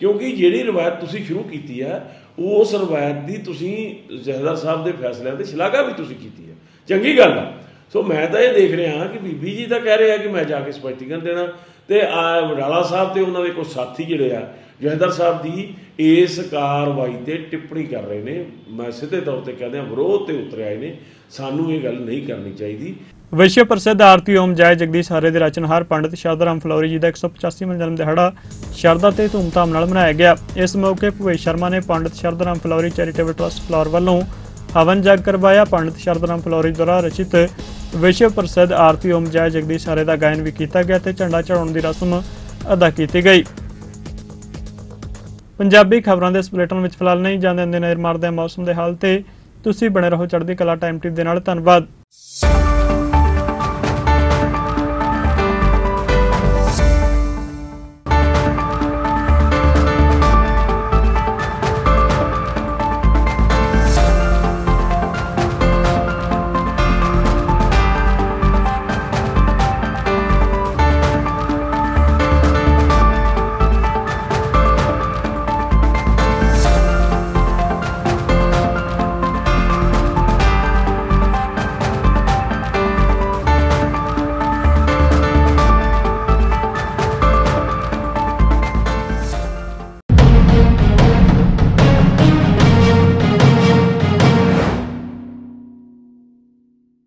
ਕਿਉਂਕਿ ਜਿਹੜੀ ਰਵਾਇਤ ਤੁਸੀਂ ਸ਼ੁਰੂ ਕੀਤੀ ਹੈ, ਉਸ ਰਵਾਇਤ ਦੀ ਤੁਸੀਂ ਜ਼ਹਿਦਾਰ ਸਾਹਿਬ ਦੇ ਫੈਸਲਿਆਂ ਤੇ ਸ਼ਲਾਘਾ ਵੀ ਤੁਸੀਂ ਕੀਤੀ ਹੈ। ਚੰਗੀ ਗੱਲ ਹੈ ਸੋ ਮੈਂ ਤਾਂ ਇਹ ਦੇਖ ਰਿਹਾ ਹਾਂ ਕਿ ਬੀਬੀ ਜੀ ਤਾਂ ਕਹਿ ਰਹੇ ਆ ਕਿ ਮੈਂ ਜਾ ਕੇ ਸਪਸ਼ਟੀਕਰਨ ਦੇਣਾ। ਤੇ ਆ ਵਡਾਲਾ ਸਾਹਿਬ ਤੇ ਉਹਨਾਂ ਦੇ ਕੋਈ ਸਾਥੀ ਜਿਹੜੇ ਆ, ਜਹਦਰ ਸਾਹਿਬ ਦੀ ਇਸ ਕਾਰਵਾਈ ਤੇ ਟਿੱਪਣੀ ਕਰ ਰਹੇ ਨੇ। ਮੈਂ ਸਿੱਧੇ ਤੌਰ ਤੇ ਕਹਿੰਦੇ ਆ ਵਿਰੋਧ ਤੇ ਉਤਰ ਆਏ ਨੇ। ਸਾਨੂੰ ਇਹ ਗੱਲ ਨਹੀਂ ਕਰਨੀ ਚਾਹੀਦੀ। ਵਿਸ਼ਵ ਪ੍ਰਸਿੱਧ ਆਰਤੀ ਓਮ ਜੈ ਜਗਦੀਸ਼ ਹਰੇ ਦੇ ਰਚਨਹਾਰ ਪੰਡਿਤ ਸ਼ਰਧਾਰਾਮ ਫਲੋਰੀ ਜੀ ਦਾ 185ਵਾਂ ਜਨਮ ਦਿਹਾੜਾ ਸ਼ਰਧਾ ਤੇ ਧੂਮਧਾਮ ਨਾਲ ਮਨਾਇਆ ਗਿਆ। ਇਸ ਮੌਕੇ ਭੁਪੇਸ਼ ਸ਼ਰਮਾ ਨੇ ਪੰਡਿਤ ਸ਼ਰਧਾਰਾਮ ਫਲੋਰੀ ਚੈਰੀਟੇਬਲ ਟਰਸਟ ਫਲੋਰ ਵੱਲੋਂ ਹਵਨ ਜਗ ਕਰਵਾਇਆ। ਪੰਡਿਤ ਸ਼ਰਧਾਰਾਮ ਫਲੋਰੀ ਦੁਆਰਾ ਰਚਿਤ ਵਿਸ਼ਵ ਪ੍ਰਸਿੱਧ ਆਰਤੀ ਓਮ ਜੈ ਜਗਦੀਸ਼ ਹਰੇ ਦਾ ਗਾਇਨ ਵੀ ਕੀਤਾ ਗਿਆ ਤੇ ਝੰਡਾ ਚੜਾਉਣ ਦੀ ਰਸਮ ਅਦਾ ਕੀਤੀ ਗਈ। ਪੰਜਾਬੀ ਖਬਰਾਂ ਦੇ ਇਸ ਬੁਲੇਟਿਨ ਵਿੱਚ ਫਿਲਹਾਲ ਨਹੀਂ ਜਾਂਦੇ ਹੁੰਦੇ ਨਜ਼ਰ ਮਾਰਦੇ ਮੌਸਮ ਦੇ ਹਾਲ ਤੇ ਤੁਸੀਂ ਬਣੇ ਰਹੋ ਚੜ੍ਹਦੀ ਕਲਾ ਟਾਈਮ ਟਿਪ ਦੇ ਨਾਲ। ਧੰਨਵਾਦ।